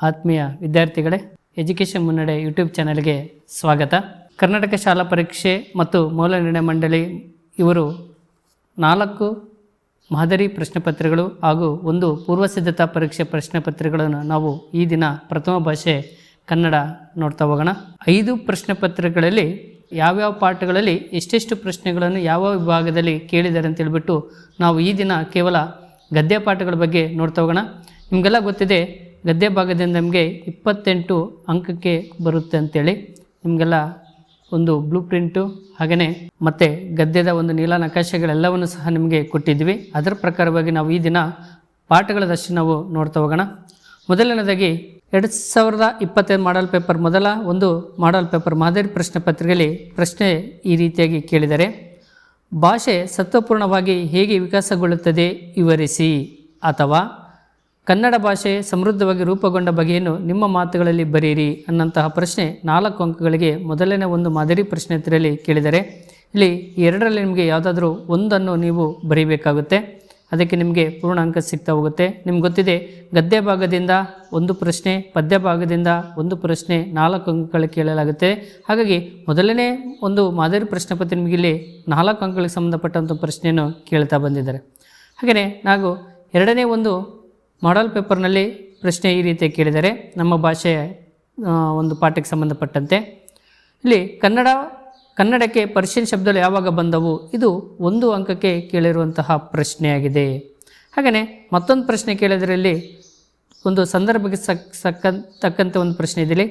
ಆತ್ಮೀಯ ವಿದ್ಯಾರ್ಥಿಗಳೇ ಎಜುಕೇಷನ್ ಮುನ್ನಡೆ ಯೂಟ್ಯೂಬ್ ಚಾನೆಲ್ಗೆ ಸ್ವಾಗತ. ಕರ್ನಾಟಕ ಶಾಲಾ ಪರೀಕ್ಷೆ ಮತ್ತು ಮೌಲ್ಯ ನಿರ್ಣಯ ಮಂಡಳಿ ಇವರು ನಾಲ್ಕು ಮಾದರಿ ಪ್ರಶ್ನೆ ಪತ್ರಿಕೆಗಳು ಹಾಗೂ ಒಂದು ಪೂರ್ವಸಿದ್ಧತಾ ಪರೀಕ್ಷೆ ಪ್ರಶ್ನೆ ಪತ್ರಿಕೆಗಳನ್ನು ನಾವು ಈ ದಿನ ಪ್ರಥಮ ಭಾಷೆ ಕನ್ನಡ ನೋಡ್ತಾ ಹೋಗೋಣ. ಐದು ಪ್ರಶ್ನೆ ಪತ್ರಿಕೆಗಳಲ್ಲಿ ಯಾವ್ಯಾವ ಪಾಠಗಳಲ್ಲಿ ಎಷ್ಟೆಷ್ಟು ಪ್ರಶ್ನೆಗಳನ್ನು ಯಾವ ವಿಭಾಗದಲ್ಲಿ ಕೇಳಿದ್ದಾರೆ ಅಂತ ಹೇಳ್ಬಿಟ್ಟು ನಾವು ಈ ದಿನ ಕೇವಲ ಗದ್ಯ ಪಾಠಗಳ ಬಗ್ಗೆ ನೋಡ್ತಾ ಹೋಗೋಣ. ನಿಮಗೆಲ್ಲ ಗೊತ್ತಿದೆ ಗದ್ಯ ಭಾಗದಿಂದ ನಮಗೆ ಇಪ್ಪತ್ತೆಂಟು ಅಂಕಕ್ಕೆ ಬರುತ್ತೆ ಅಂತೇಳಿ ನಿಮಗೆಲ್ಲ ಒಂದು ಬ್ಲೂ ಪ್ರಿಂಟು ಹಾಗೆಯೇ ಮತ್ತು ಗದ್ಯದ ಒಂದು ನೀಲ ನಕಾಶೆಗಳೆಲ್ಲವನ್ನು ಸಹ ನಿಮಗೆ ಕೊಟ್ಟಿದ್ವಿ. ಅದರ ಪ್ರಕಾರವಾಗಿ ನಾವು ಈ ದಿನ ಪಾಠಗಳದಷ್ಟು ನಾವು ನೋಡ್ತಾ ಹೋಗೋಣ. ಮೊದಲನೇದಾಗಿ ಎರಡು ಸಾವಿರದ ಇಪ್ಪತ್ತೈದು ಮಾಡಲ್ ಪೇಪರ್ ಮೊದಲ ಒಂದು ಮಾಡಲ್ ಪೇಪರ್ ಮಾದರಿ ಪ್ರಶ್ನೆ ಪತ್ರಿಕೆಯಲ್ಲಿ ಪ್ರಶ್ನೆ ಈ ರೀತಿಯಾಗಿ ಕೇಳಿದರೆ, ಭಾಷೆ ಸತ್ವಪೂರ್ಣವಾಗಿ ಹೇಗೆ ವಿಕಾಸಗೊಳ್ಳುತ್ತದೆ ವಿವರಿಸಿ ಅಥವಾ ಕನ್ನಡ ಭಾಷೆ ಸಮೃದ್ಧವಾಗಿ ರೂಪುಗೊಂಡ ಬಗೆಯನ್ನು ನಿಮ್ಮ ಮಾತುಗಳಲ್ಲಿ ಬರೆಯಿರಿ ಅನ್ನಂತಹ ಪ್ರಶ್ನೆ ನಾಲ್ಕು ಅಂಕಗಳಿಗೆ ಮೊದಲನೇ ಒಂದು ಮಾದರಿ ಪ್ರಶ್ನೆ ಕೇಳಿದ್ದಾರೆ ಕೇಳಿದರೆ, ಇಲ್ಲಿ ಎರಡರಲ್ಲಿ ನಿಮಗೆ ಯಾವುದಾದ್ರೂ ಒಂದನ್ನು ನೀವು ಬರೀಬೇಕಾಗುತ್ತೆ. ಅದಕ್ಕೆ ನಿಮಗೆ ಪೂರ್ಣ ಅಂಕ ಸಿಗ್ತಾ ಹೋಗುತ್ತೆ. ನಿಮ್ಗೆ ಗೊತ್ತಿದೆ, ಗದ್ಯ ಭಾಗದಿಂದ ಒಂದು ಪ್ರಶ್ನೆ, ಪದ್ಯ ಭಾಗದಿಂದ ಒಂದು ಪ್ರಶ್ನೆ ನಾಲ್ಕು ಅಂಕಗಳು ಕೇಳಲಾಗುತ್ತೆ. ಹಾಗಾಗಿ ಮೊದಲನೇ ಒಂದು ಮಾದರಿ ಪ್ರಶ್ನೆ ಪತ್ರ ನಿಮಗೆ ಇಲ್ಲಿ ನಾಲ್ಕು ಅಂಕಗಳಿಗೆ ಸಂಬಂಧಪಟ್ಟಂಥ ಪ್ರಶ್ನೆಯನ್ನು ಕೇಳ್ತಾ ಬಂದಿದ್ದಾರೆ. ಹಾಗೆಯೇ ನಾವು ಎರಡನೇ ಒಂದು ಮಾಡಲ್ ಪೇಪರ್ನಲ್ಲಿ ಪ್ರಶ್ನೆ ಈ ರೀತಿ ಕೇಳಿದರೆ, ನಮ್ಮ ಭಾಷೆಯ ಒಂದು ಪಾಠಕ್ಕೆ ಸಂಬಂಧಪಟ್ಟಂತೆ. ಇಲ್ಲಿ ಕನ್ನಡ, ಕನ್ನಡಕ್ಕೆ ಪರ್ಷಿಯನ್ ಶಬ್ದಗಳು ಯಾವಾಗ ಬಂದವು? ಇದು ಒಂದು ಅಂಕಕ್ಕೆ ಕೇಳಿರುವಂತಹ ಪ್ರಶ್ನೆಯಾಗಿದೆ. ಹಾಗೆಯೇ ಮತ್ತೊಂದು ಪ್ರಶ್ನೆ ಕೇಳಿದ್ರಲ್ಲಿ ಒಂದು ಸಂದರ್ಭಕ್ಕೆ ಸಕ್ ಸಕ್ಕ ತಕ್ಕಂತೆ ಒಂದು ಪ್ರಶ್ನೆ ಇದಿಲ್ಲಿ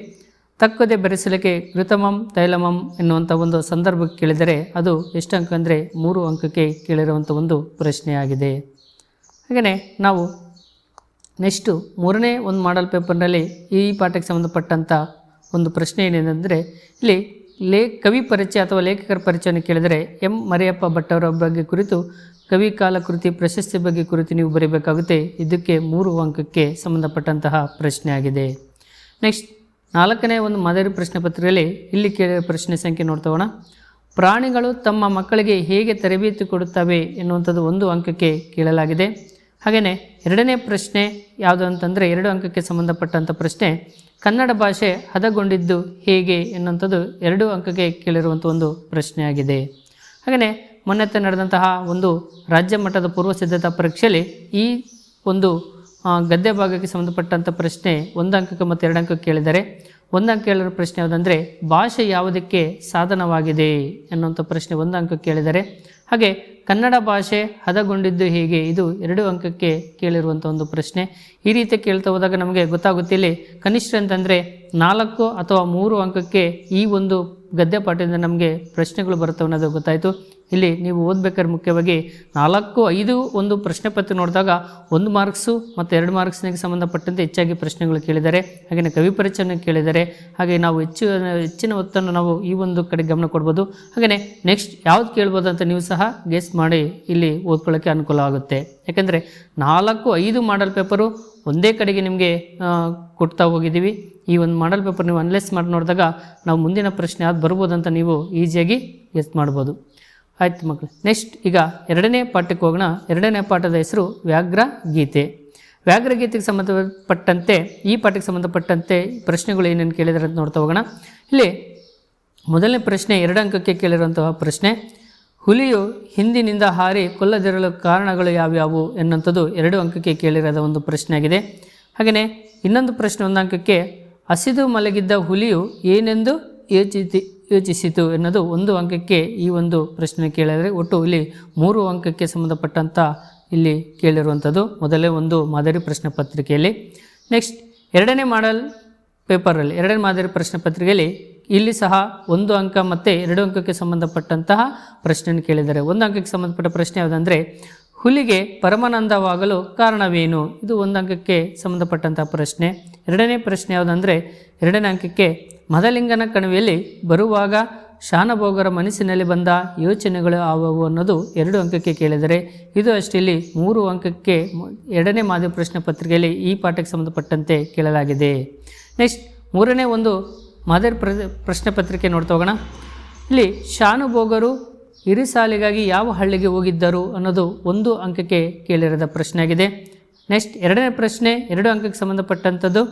ತಕ್ಕದೆ ಬೆರೆಸಲಿಕ್ಕೆ ಕೃತಮಂ, ತೈಲಮಂ ಎನ್ನುವಂಥ ಒಂದು ಸಂದರ್ಭಕ್ಕೆ ಕೇಳಿದರೆ ಅದು ಎಷ್ಟು ಅಂಕ ಅಂದರೆ ಮೂರು ಅಂಕಕ್ಕೆ ಕೇಳಿರುವಂಥ ಒಂದು ಪ್ರಶ್ನೆಯಾಗಿದೆ. ಹಾಗೆಯೇ ನಾವು ನೆಕ್ಸ್ಟು ಮೂರನೇ ಒಂದು ಮಾಡಲ್ ಪೇಪರ್ನಲ್ಲಿ ಈ ಪಾಠಕ್ಕೆ ಸಂಬಂಧಪಟ್ಟಂಥ ಒಂದು ಪ್ರಶ್ನೆ ಏನೇನೆಂದರೆ ಇಲ್ಲಿ ಲೇ, ಕವಿ ಪರಿಚಯ ಅಥವಾ ಲೇಖಕರ ಪರಿಚಯವನ್ನು ಕೇಳಿದರೆ ಎಂ. ಮರಿಯಪ್ಪ ಭಟ್ ಅವರ ಬಗ್ಗೆ ಕುರಿತು, ಕವಿ ಕಾಲ ಕೃತಿ ಪ್ರಶಸ್ತಿ ಬಗ್ಗೆ ಕುರಿತು ನೀವು ಬರೀಬೇಕಾಗುತ್ತೆ. ಇದಕ್ಕೆ ಮೂರು ಅಂಕಕ್ಕೆ ಸಂಬಂಧಪಟ್ಟಂತಹ ಪ್ರಶ್ನೆ ಆಗಿದೆ. ನೆಕ್ಸ್ಟ್, ನಾಲ್ಕನೇ ಒಂದು ಮಾದರಿ ಪ್ರಶ್ನೆ ಪತ್ರದಲ್ಲಿ ಇಲ್ಲಿ ಕೇಳಿದ ಪ್ರಶ್ನೆ ಸಂಖ್ಯೆ ನೋಡ್ತೋಣ ಪ್ರಾಣಿಗಳು ತಮ್ಮ ಮಕ್ಕಳಿಗೆ ಹೇಗೆ ತರಬೇತಿ ಕೊಡುತ್ತವೆ ಎನ್ನುವಂಥದ್ದು ಒಂದು ಅಂಕಕ್ಕೆ ಕೇಳಲಾಗಿದೆ. ಹಾಗೆಯೇ ಎರಡನೇ ಪ್ರಶ್ನೆ ಯಾವುದು ಅಂತಂದರೆ ಎರಡು ಅಂಕಕ್ಕೆ ಸಂಬಂಧಪಟ್ಟಂಥ ಪ್ರಶ್ನೆ, ಕನ್ನಡ ಭಾಷೆ ಹದಗೊಂಡಿದ್ದು ಹೇಗೆ ಎನ್ನುವಂಥದ್ದು ಎರಡು ಅಂಕಕ್ಕೆ ಕೇಳಿರುವಂಥ ಒಂದು ಪ್ರಶ್ನೆಯಾಗಿದೆ. ಹಾಗೆಯೇ ಮೊನ್ನೆ ನಡೆದಂತಹ ಒಂದು ರಾಜ್ಯ ಮಟ್ಟದ ಪೂರ್ವ ಸಿದ್ಧತಾ ಪರೀಕ್ಷೆಯಲ್ಲಿ ಈ ಒಂದು ಗದ್ದೆ ಭಾಗಕ್ಕೆ ಸಂಬಂಧಪಟ್ಟಂಥ ಪ್ರಶ್ನೆ ಒಂದು ಅಂಕಕ್ಕೆ ಮತ್ತು ಎರಡು ಅಂಕಕ್ಕೆ ಕೇಳಿದರೆ ಒಂದು ಅಂಕ ಕೇಳಿರೋ ಪ್ರಶ್ನೆ ಯಾವುದಂದರೆ ಭಾಷೆ ಯಾವುದಕ್ಕೆ ಸಾಧನವಾಗಿದೆ ಎನ್ನುವಂಥ ಪ್ರಶ್ನೆ ಒಂದು ಅಂಕಕ್ಕೆ ಕೇಳಿದರೆ ಹಾಗೆ ಕನ್ನಡ ಭಾಷೆ ಹದಗೊಂಡಿದ್ದು ಹೇಗೆ? ಇದು ಎರಡು ಅಂಕಕ್ಕೆ ಕೇಳಿರುವಂಥ ಒಂದು ಪ್ರಶ್ನೆ. ಈ ರೀತಿ ಕೇಳ್ತಾ ಹೋದಾಗ ನಮಗೆ ಗೊತ್ತಾಗುತ್ತೆ, ಇಲ್ಲಿ ಕನಿಷ್ಠ ಅಂತಂದರೆ ನಾಲ್ಕು ಅಥವಾ ಮೂರು ಅಂಕಕ್ಕೆ ಈ ಒಂದು ಗದ್ಯ ಪಾಠದಿಂದ ನಮಗೆ ಪ್ರಶ್ನೆಗಳು ಬರ್ತವೆ ಅನ್ನೋದು ಗೊತ್ತಾಯಿತು. ಇಲ್ಲಿ ನೀವು ಓದ್ಬೇಕಾದ್ರೆ ಮುಖ್ಯವಾಗಿ ನಾಲ್ಕು, ಐದು ಒಂದು ಪ್ರಶ್ನೆ ಪತ್ರ ನೋಡಿದಾಗ ಒಂದು ಮಾರ್ಕ್ಸು ಮತ್ತು ಎರಡು ಮಾರ್ಕ್ಸ್ನಿಗೆ ಸಂಬಂಧಪಟ್ಟಂತೆ ಹೆಚ್ಚಾಗಿ ಪ್ರಶ್ನೆಗಳು ಕೇಳಿದ್ದಾರೆ ಹಾಗೆಯೇ ಕವಿ ಪರಿಚಯನ ಕೇಳಿದ್ದಾರೆ ಹಾಗೆ ನಾವು ಹೆಚ್ಚು, ಹೆಚ್ಚಿನ ಒತ್ತನ್ನು ನಾವು ಈ ಒಂದು ಕಡೆ ಗಮನ ಕೊಡ್ಬೋದು. ಹಾಗೆಯೇ ನೆಕ್ಸ್ಟ್ ಯಾವ್ದು ಕೇಳ್ಬೋದು ಅಂತ ನೀವು ಸಹ ಗೆಸ್ ಮಾಡಿ ಇಲ್ಲಿ ಓದ್ಕೊಳ್ಳೋಕ್ಕೆ ಅನುಕೂಲ ಆಗುತ್ತೆ. ಯಾಕೆಂದರೆ ನಾಲ್ಕು, ಐದು ಮಾಡಲ್ ಪೇಪರು ಒಂದೇ ಕಡೆಗೆ ನಿಮಗೆ ಕೊಡ್ತಾ ಹೋಗಿದ್ದೀವಿ. ಈ ಒಂದು ಮಾಡಲ್ ಪೇಪರ್ ನೀವು ಅನಲೈಸ್ ಮಾಡಿ ನೋಡಿದಾಗ ನಾವು ಮುಂದಿನ ಪ್ರಶ್ನೆ ಯಾವ್ದು ಬರ್ಬೋದು ಅಂತ ನೀವು ಈಸಿಯಾಗಿ ಗೆಸ್ ಮಾಡ್ಬೋದು. ಆಯ್ತು ಮಕ್ಕಳು ನೆಕ್ಸ್ಟ್ ಈಗ ಎರಡನೇ ಪಾಠಕ್ಕೆ ಹೋಗೋಣ. ಎರಡನೇ ಪಾಠದ ಹೆಸರು ವ್ಯಾಘ್ರ ಗೀತೆ. ವ್ಯಾಘ್ರ ಗೀತೆಗೆ ಸಂಬಂಧಪಟ್ಟಂತೆ, ಈ ಪಾಠಕ್ಕೆ ಸಂಬಂಧಪಟ್ಟಂತೆ ಪ್ರಶ್ನೆಗಳು ಏನೇನು ಕೇಳಿದರೆ ಅಂತ ನೋಡ್ತಾ ಹೋಗೋಣ. ಇಲ್ಲಿ ಮೊದಲನೇ ಪ್ರಶ್ನೆ ಎರಡು ಅಂಕಕ್ಕೆ ಕೇಳಿರುವಂತಹ ಪ್ರಶ್ನೆ, ಹುಲಿಯು ಹಿಂದಿನಿಂದ ಹಾರಿ ಕೊಲ್ಲದಿರಲು ಕಾರಣಗಳು ಯಾವ್ಯಾವು ಎನ್ನುವಂಥದ್ದು ಎರಡು ಅಂಕಕ್ಕೆ ಕೇಳಿರೋದ ಒಂದು ಪ್ರಶ್ನೆ ಆಗಿದೆ ಹಾಗೆಯೇ ಇನ್ನೊಂದು ಪ್ರಶ್ನೆ ಒಂದು ಅಂಕಕ್ಕೆ, ಹಸಿದು ಮಲಗಿದ್ದ ಹುಲಿಯು ಏನೆಂದು ಯೋಚಿಸಿ ಯೋಚಿಸಿತು ಎನ್ನೋದು ಒಂದು ಅಂಕಕ್ಕೆ ಈ ಒಂದು ಪ್ರಶ್ನೆ ಕೇಳಿದರೆ ಒಟ್ಟು ಇಲ್ಲಿ ಮೂರು ಅಂಕಕ್ಕೆ ಸಂಬಂಧಪಟ್ಟಂಥ ಇಲ್ಲಿ ಕೇಳಿರುವಂಥದ್ದು. ಮೊದಲೇ ಒಂದು ಮಾದರಿ ಪ್ರಶ್ನೆ ಪತ್ರಿಕೆಯಲ್ಲಿ. ನೆಕ್ಸ್ಟ್ ಎರಡನೇ ಮಾಡಲ್ ಪೇಪರಲ್ಲಿ ಎರಡನೇ ಮಾದರಿ ಪ್ರಶ್ನೆ ಪತ್ರಿಕೆಯಲ್ಲಿ ಇಲ್ಲಿ ಸಹ ಒಂದು ಅಂಕ ಮತ್ತು ಎರಡು ಅಂಕಕ್ಕೆ ಸಂಬಂಧಪಟ್ಟಂತಹ ಪ್ರಶ್ನೆಯನ್ನು ಕೇಳಿದ್ದಾರೆ. ಒಂದು ಅಂಕಕ್ಕೆ ಸಂಬಂಧಪಟ್ಟ ಪ್ರಶ್ನೆ ಯಾವುದಂದರೆ, ಹುಲಿಗೆ ಪರಮಾನಂದವಾಗಲು ಕಾರಣವೇನು? ಇದು ಒಂದು ಅಂಕಕ್ಕೆ ಸಂಬಂಧಪಟ್ಟಂತಹ ಪ್ರಶ್ನೆ. ಎರಡನೇ ಪ್ರಶ್ನೆ ಯಾವುದಂದರೆ, ಎರಡನೇ ಅಂಕಕ್ಕೆ ಮದಲಿಂಗನ ಕಣಿವೆಯಲ್ಲಿ ಬರುವಾಗ ಶಾನಭೋಗರ ಮನಸ್ಸಿನಲ್ಲಿ ಬಂದ ಯೋಚನೆಗಳು ಯಾವುವು ಅನ್ನೋದು ಎರಡು ಅಂಕಕ್ಕೆ ಕೇಳಿದರೆ, ಇದು ಅಷ್ಟೇ ಇಲ್ಲಿ ಮೂರು ಅಂಕಕ್ಕೆ ಎರಡನೇ ಮಾದರಿ ಪ್ರಶ್ನೆ ಪತ್ರಿಕೆಯಲ್ಲಿ ಈ ಪಾಠಕ್ಕೆ ಸಂಬಂಧಪಟ್ಟಂತೆ ಕೇಳಲಾಗಿದೆ. ನೆಕ್ಸ್ಟ್ ಮೂರನೇ ಒಂದು ಮಾದರಿ ಪ್ರ, ಪ್ರಶ್ನೆ ಪತ್ರಿಕೆ ನೋಡ್ತಾ ಹೋಗೋಣ. ಇಲ್ಲಿ ಶಾನುಭೋಗರು ಹಿರಿಸಾಲಿಗಾಗಿ ಯಾವ ಹಳ್ಳಿಗೆ ಹೋಗಿದ್ದರು ಅನ್ನೋದು ಒಂದು ಅಂಕಕ್ಕೆ ಕೇಳಿರದ ಪ್ರಶ್ನೆ ಆಗಿದೆ ನೆಕ್ಸ್ಟ್ ಎರಡನೇ ಪ್ರಶ್ನೆ, ಎರಡು ಅಂಕಕ್ಕೆ ಸಂಬಂಧಪಟ್ಟಂಥದ್ದು.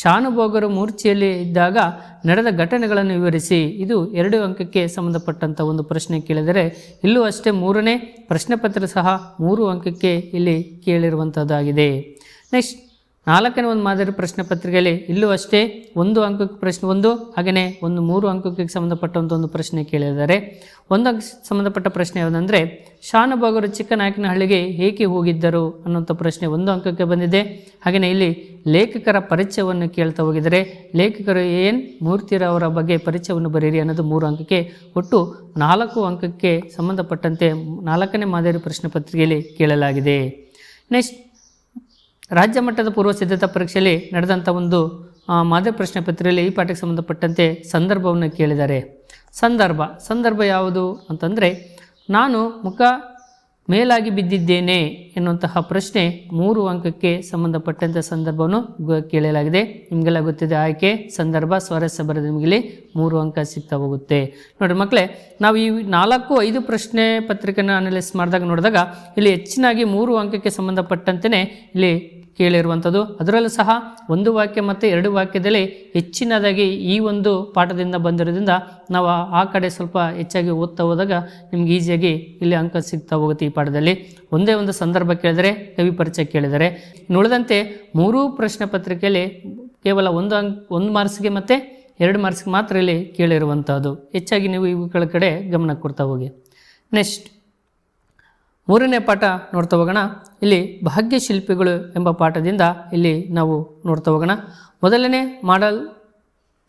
ಶಾನುಭೋಗರು ಮೂರ್ಛೆಯಲ್ಲಿ ಇದ್ದಾಗ ನಡೆದ ಘಟನೆಗಳನ್ನು ವಿವರಿಸಿ. ಇದು ಎರಡು ಅಂಕಕ್ಕೆ ಸಂಬಂಧಪಟ್ಟಂಥ ಒಂದು ಪ್ರಶ್ನೆ ಕೇಳಿದರೆ, ಇಲ್ಲೂ ಅಷ್ಟೇ ಮೂರನೇ ಪ್ರಶ್ನೆ ಪತ್ರ ಸಹ ಮೂರು ಅಂಕಕ್ಕೆ ಇಲ್ಲಿ ಕೇಳಿರುವಂಥದ್ದಾಗಿದೆ. ನೆಕ್ಸ್ಟ್ ನಾಲ್ಕನೇ ಒಂದು ಮಾದರಿ ಪ್ರಶ್ನೆ ಪತ್ರಿಕೆಯಲ್ಲಿ ಇಲ್ಲೂ ಅಷ್ಟೇ ಒಂದು ಅಂಕಕ್ಕೆ ಪ್ರಶ್ನೆ ಒಂದು ಹಾಗೆಯೇ ಒಂದು ಮೂರು ಅಂಕಕ್ಕೆ ಸಂಬಂಧಪಟ್ಟಂಥ ಒಂದು ಪ್ರಶ್ನೆ ಕೇಳಿದ್ದಾರೆ. ಒಂದು ಅಂಕ ಸಂಬಂಧಪಟ್ಟ ಪ್ರಶ್ನೆ ಯಾವುದಂದರೆ ಶಾನುಭಾಗರು ಚಿಕ್ಕನಾಯಕನಹಳ್ಳಿಗೆ ಏಕೆ ಹೋಗಿದ್ದರು ಅನ್ನೋಂಥ ಪ್ರಶ್ನೆ ಒಂದು ಅಂಕಕ್ಕೆ ಬಂದಿದೆ. ಹಾಗೆಯೇ ಇಲ್ಲಿ ಲೇಖಕರ ಪರಿಚಯವನ್ನು ಕೇಳ್ತಾ ಹೋಗಿದ್ದಾರೆ. ಲೇಖಕರು ಎನ್ ಮೂರ್ತಿರವರ ಬಗ್ಗೆ ಪರಿಚಯವನ್ನು ಬರೀರಿ ಅನ್ನೋದು ಮೂರು ಅಂಕಕ್ಕೆ ಒಟ್ಟು ನಾಲ್ಕು ಅಂಕಕ್ಕೆ ಸಂಬಂಧಪಟ್ಟಂತೆ ನಾಲ್ಕನೇ ಮಾದರಿ ಪ್ರಶ್ನೆ ಪತ್ರಿಕೆಯಲ್ಲಿ ಕೇಳಲಾಗಿದೆ. ನೆಕ್ಸ್ಟ್ ರಾಜ್ಯ ಮಟ್ಟದ ಪೂರ್ವ ಸಿದ್ಧತಾ ಪರೀಕ್ಷೆಯಲ್ಲಿ ನಡೆದಂಥ ಒಂದು ಮಾದರಿ ಪ್ರಶ್ನೆ ಪತ್ರಿಕೆಯಲ್ಲಿ ಈ ಪಾಠಕ್ಕೆ ಸಂಬಂಧಪಟ್ಟಂತೆ ಸಂದರ್ಭವನ್ನು ಕೇಳಿದ್ದಾರೆ. ಸಂದರ್ಭ. ಸಂದರ್ಭ ಯಾವುದು ಅಂತಂದರೆ, ನಾನು ಮುಖ ಮೇಲಾಗಿ ಬಿದ್ದಿದ್ದೇನೆ ಎನ್ನುವಂತಹ ಪ್ರಶ್ನೆ ಮೂರು ಅಂಕಕ್ಕೆ ಸಂಬಂಧಪಟ್ಟಂಥ ಸಂದರ್ಭವನ್ನು ಕೇಳಲಾಗಿದೆ. ನಿಮಗೆಲ್ಲ ಗೊತ್ತಿದೆ ಆಯ್ಕೆ, ಸಂದರ್ಭ, ಸ್ವಾರಸ್ಯ ಬರೆದ ನಿಮಗೆ ಇಲ್ಲಿ ಮೂರು ಅಂಕ ಸಿಗ್ತಾ ಹೋಗುತ್ತೆ. ನೋಡಿ ಮಕ್ಕಳೇ ನಾವು ಈ ನಾಲ್ಕು, ಐದು ಪ್ರಶ್ನೆ ಪತ್ರಿಕೆನ ಅನಲೈಸ್ ಮಾಡಿದಾಗ ನೋಡಿದಾಗ, ಇಲ್ಲಿ ಹೆಚ್ಚಿನಾಗಿ ಮೂರು ಅಂಕಕ್ಕೆ ಸಂಬಂಧಪಟ್ಟಂತೆಯೇ ಇಲ್ಲಿ ಕೇಳಿರುವಂಥದ್ದು. ಅದರಲ್ಲೂ ಸಹ ಒಂದು ವಾಕ್ಯ ಮತ್ತು ಎರಡು ವಾಕ್ಯದಲ್ಲಿ ಹೆಚ್ಚಿನದಾಗಿ ಈ ಒಂದು ಪಾಠದಿಂದ ಬಂದಿರೋದ್ರಿಂದ ನಾವು ಆ- ಕಡೆ ಸ್ವಲ್ಪ ಹೆಚ್ಚಾಗಿ ಓದ್ತಾ ಹೋದಾಗ ನಿಮ್ಗೆ ಈಸಿಯಾಗಿ ಇಲ್ಲಿ ಅಂಕ ಸಿಗ್ತಾ ಹೋಗುತ್ತೆ ಈ ಪಾಠದಲ್ಲಿ. ಒಂದೇ ಒಂದು ಸಂದರ್ಭ ಕೇಳಿದರೆ ಕವಿ ಪರಿಚಯ ಕೇಳಿದರೆ ಉಳಿದಂತೆ ಮೂರೂ ಪ್ರಶ್ನೆ ಪತ್ರಿಕೆಯಲ್ಲಿ ಕೇವಲ ಒಂದು ಅಂಕ್, ಒಂದು ಮಾರ್ಕ್ಸ್ಗೆ ಮತ್ತು ಎರಡು ಮಾರ್ಕ್ಸ್ಗೆ ಮಾತ್ರ ಇಲ್ಲಿ ಕೇಳಿರುವಂಥದ್ದು. ಹೆಚ್ಚಾಗಿ ನೀವು ಇವುಗಳ ಕಡೆ ಗಮನ ಕೊಡ್ತಾ ಹೋಗಿ. ನೆಕ್ಸ್ಟ್ ಮೂರನೇ ಪಾಠ ನೋಡ್ತಾ ಹೋಗೋಣ. ಇಲ್ಲಿ ಭಾಗ್ಯಶಿಲ್ಪಿಗಳು ಎಂಬ ಪಾಠದಿಂದ ಇಲ್ಲಿ ನಾವು ನೋಡ್ತಾ ಹೋಗೋಣ. ಮೊದಲನೇ ಮಾಡಲ್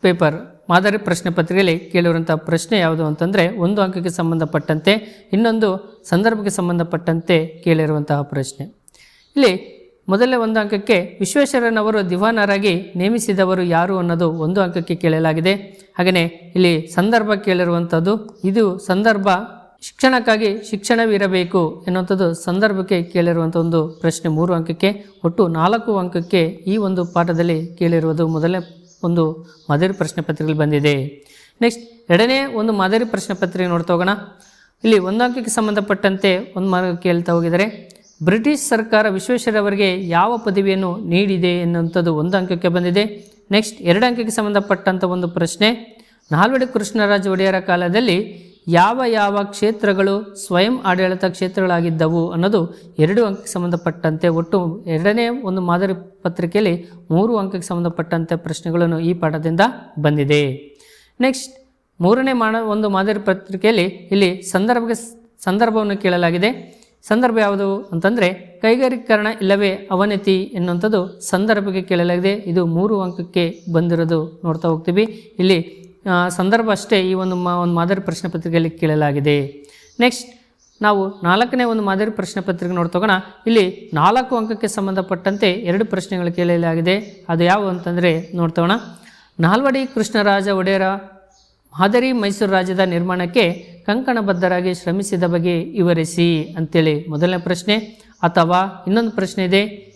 ಪೇಪರ್, ಮಾದರಿ ಪ್ರಶ್ನೆ ಪತ್ರಿಕೆಯಲ್ಲಿ ಕೇಳಿರುವಂಥ ಪ್ರಶ್ನೆ ಯಾವುದು ಅಂತಂದರೆ ಒಂದು ಅಂಕಕ್ಕೆ ಸಂಬಂಧಪಟ್ಟಂತೆ, ಇನ್ನೊಂದು ಸಂದರ್ಭಕ್ಕೆ ಸಂಬಂಧಪಟ್ಟಂತೆ ಕೇಳಿರುವಂತಹ ಪ್ರಶ್ನೆ. ಇಲ್ಲಿ ಮೊದಲನೇ ಒಂದು ಅಂಕಕ್ಕೆ ವಿಶ್ವೇಶ್ವರನವರು ದಿವಾನರಾಗಿ ನೇಮಿಸಿದವರು ಯಾರು ಅನ್ನೋದು ಒಂದು ಅಂಕಕ್ಕೆ ಕೇಳಲಾಗಿದೆ. ಹಾಗೆಯೇ ಇಲ್ಲಿ ಸಂದರ್ಭ ಕೇಳಿರುವಂಥದ್ದು, ಇದು ಸಂದರ್ಭ ಶಿಕ್ಷಣಕ್ಕಾಗಿ ಶಿಕ್ಷಣವಿರಬೇಕು ಎನ್ನುವಂಥದ್ದು ಸಂದರ್ಭಕ್ಕೆ ಕೇಳಿರುವಂಥ ಒಂದು ಪ್ರಶ್ನೆ ಮೂರು ಅಂಕಕ್ಕೆ, ಒಟ್ಟು ನಾಲ್ಕು ಅಂಕಕ್ಕೆ ಈ ಒಂದು ಪಾಠದಲ್ಲಿ ಕೇಳಿರುವುದು ಮೊದಲನೇ ಒಂದು ಮಾದರಿ ಪ್ರಶ್ನೆ ಪತ್ರಿಕೆಯಲ್ಲಿ ಬಂದಿದೆ. ನೆಕ್ಸ್ಟ್ ಎರಡನೇ ಒಂದು ಮಾದರಿ ಪ್ರಶ್ನೆ ಪತ್ರಿಕೆ ನೋಡ್ತಾ ಹೋಗೋಣ. ಇಲ್ಲಿ ಒಂದು ಅಂಕಕ್ಕೆ ಸಂಬಂಧಪಟ್ಟಂತೆ ಒಂದು ಮಾರ್ಗ ಕೇಳ್ತಾ ಹೋಗಿದರೆ ಬ್ರಿಟಿಷ್ ಸರ್ಕಾರ ವಿಶ್ವೇಶ್ವರವರಿಗೆ ಯಾವ ಪದವಿಯನ್ನು ನೀಡಿದೆ ಎನ್ನುವಂಥದ್ದು ಒಂದು ಅಂಕಕ್ಕೆ ಬಂದಿದೆ. ನೆಕ್ಸ್ಟ್ ಎರಡು ಅಂಕಕ್ಕೆ ಸಂಬಂಧಪಟ್ಟಂಥ ಒಂದು ಪ್ರಶ್ನೆ. ನಾಲ್ವಡಿ ಕೃಷ್ಣರಾಜ ಒಡೆಯರ ಕಾಲದಲ್ಲಿ ಯಾವ ಯಾವ ಕ್ಷೇತ್ರಗಳು ಸ್ವಯಂ ಆಡಳಿತ ಕ್ಷೇತ್ರಗಳಾಗಿದ್ದವು ಅನ್ನೋದು ಎರಡು ಅಂಕಕ್ಕೆ ಸಂಬಂಧಪಟ್ಟಂತೆ ಒಟ್ಟು ಎರಡನೇ ಒಂದು ಮಾದರಿ ಪತ್ರಿಕೆಯಲ್ಲಿ ಮೂರು ಅಂಕಕ್ಕೆ ಸಂಬಂಧಪಟ್ಟಂತೆ ಪ್ರಶ್ನೆಗಳನ್ನು ಈ ಪಾಠದಿಂದ ಬಂದಿದೆ. ನೆಕ್ಸ್ಟ್ ಮೂರನೇ ಮಾಡ ಒಂದು ಮಾದರಿ ಪತ್ರಿಕೆಯಲ್ಲಿ ಇಲ್ಲಿ ಸಂದರ್ಭಕ್ಕೆ ಸಂದರ್ಭವನ್ನು ಕೇಳಲಾಗಿದೆ. ಸಂದರ್ಭ ಯಾವುದು ಅಂತಂದರೆ, ಕೈಗಾರಿಕೀಕರಣ ಇಲ್ಲವೇ ಅವನತಿ ಎನ್ನುವಂಥದ್ದು ಸಂದರ್ಭಕ್ಕೆ ಕೇಳಲಾಗಿದೆ. ಇದು ಮೂರು ಅಂಕಕ್ಕೆ ಬಂದಿರೋದು ನೋಡ್ತಾ ಹೋಗ್ತೀವಿ. ಇಲ್ಲಿ ಸಂದರ್ಭ ಅಷ್ಟೇ ಈ ಒಂದು ಮಾ ಒಂದು ಮಾದರಿ ಪ್ರಶ್ನೆ ಪತ್ರಿಕೆಯಲ್ಲಿ ಕೇಳಲಾಗಿದೆ. ನೆಕ್ಸ್ಟ್ ನಾವು ನಾಲ್ಕನೇ ಒಂದು ಮಾದರಿ ಪ್ರಶ್ನೆ ಪತ್ರಿಕೆ ನೋಡ್ತೋಗೋಣ ಇಲ್ಲಿ ನಾಲ್ಕು ಅಂಕಕ್ಕೆ ಸಂಬಂಧಪಟ್ಟಂತೆ ಎರಡು ಪ್ರಶ್ನೆಗಳು ಕೇಳಲಾಗಿದೆ. ಅದು ಯಾವುವು ಅಂತಂದರೆ ನೋಡ್ತೋಣ ನಾಲ್ವಡಿ ಕೃಷ್ಣರಾಜ ಒಡೆಯರ ಮಾದರಿ ಮೈಸೂರು ರಾಜ್ಯದ ನಿರ್ಮಾಣಕ್ಕೆ ಕಂಕಣಬದ್ಧರಾಗಿ ಶ್ರಮಿಸಿದ ಬಗ್ಗೆ ವಿವರಿಸಿ ಅಂತೇಳಿ ಮೊದಲನೇ ಪ್ರಶ್ನೆ. ಅಥವಾ ಇನ್ನೊಂದು ಪ್ರಶ್ನೆ ಇದೆ.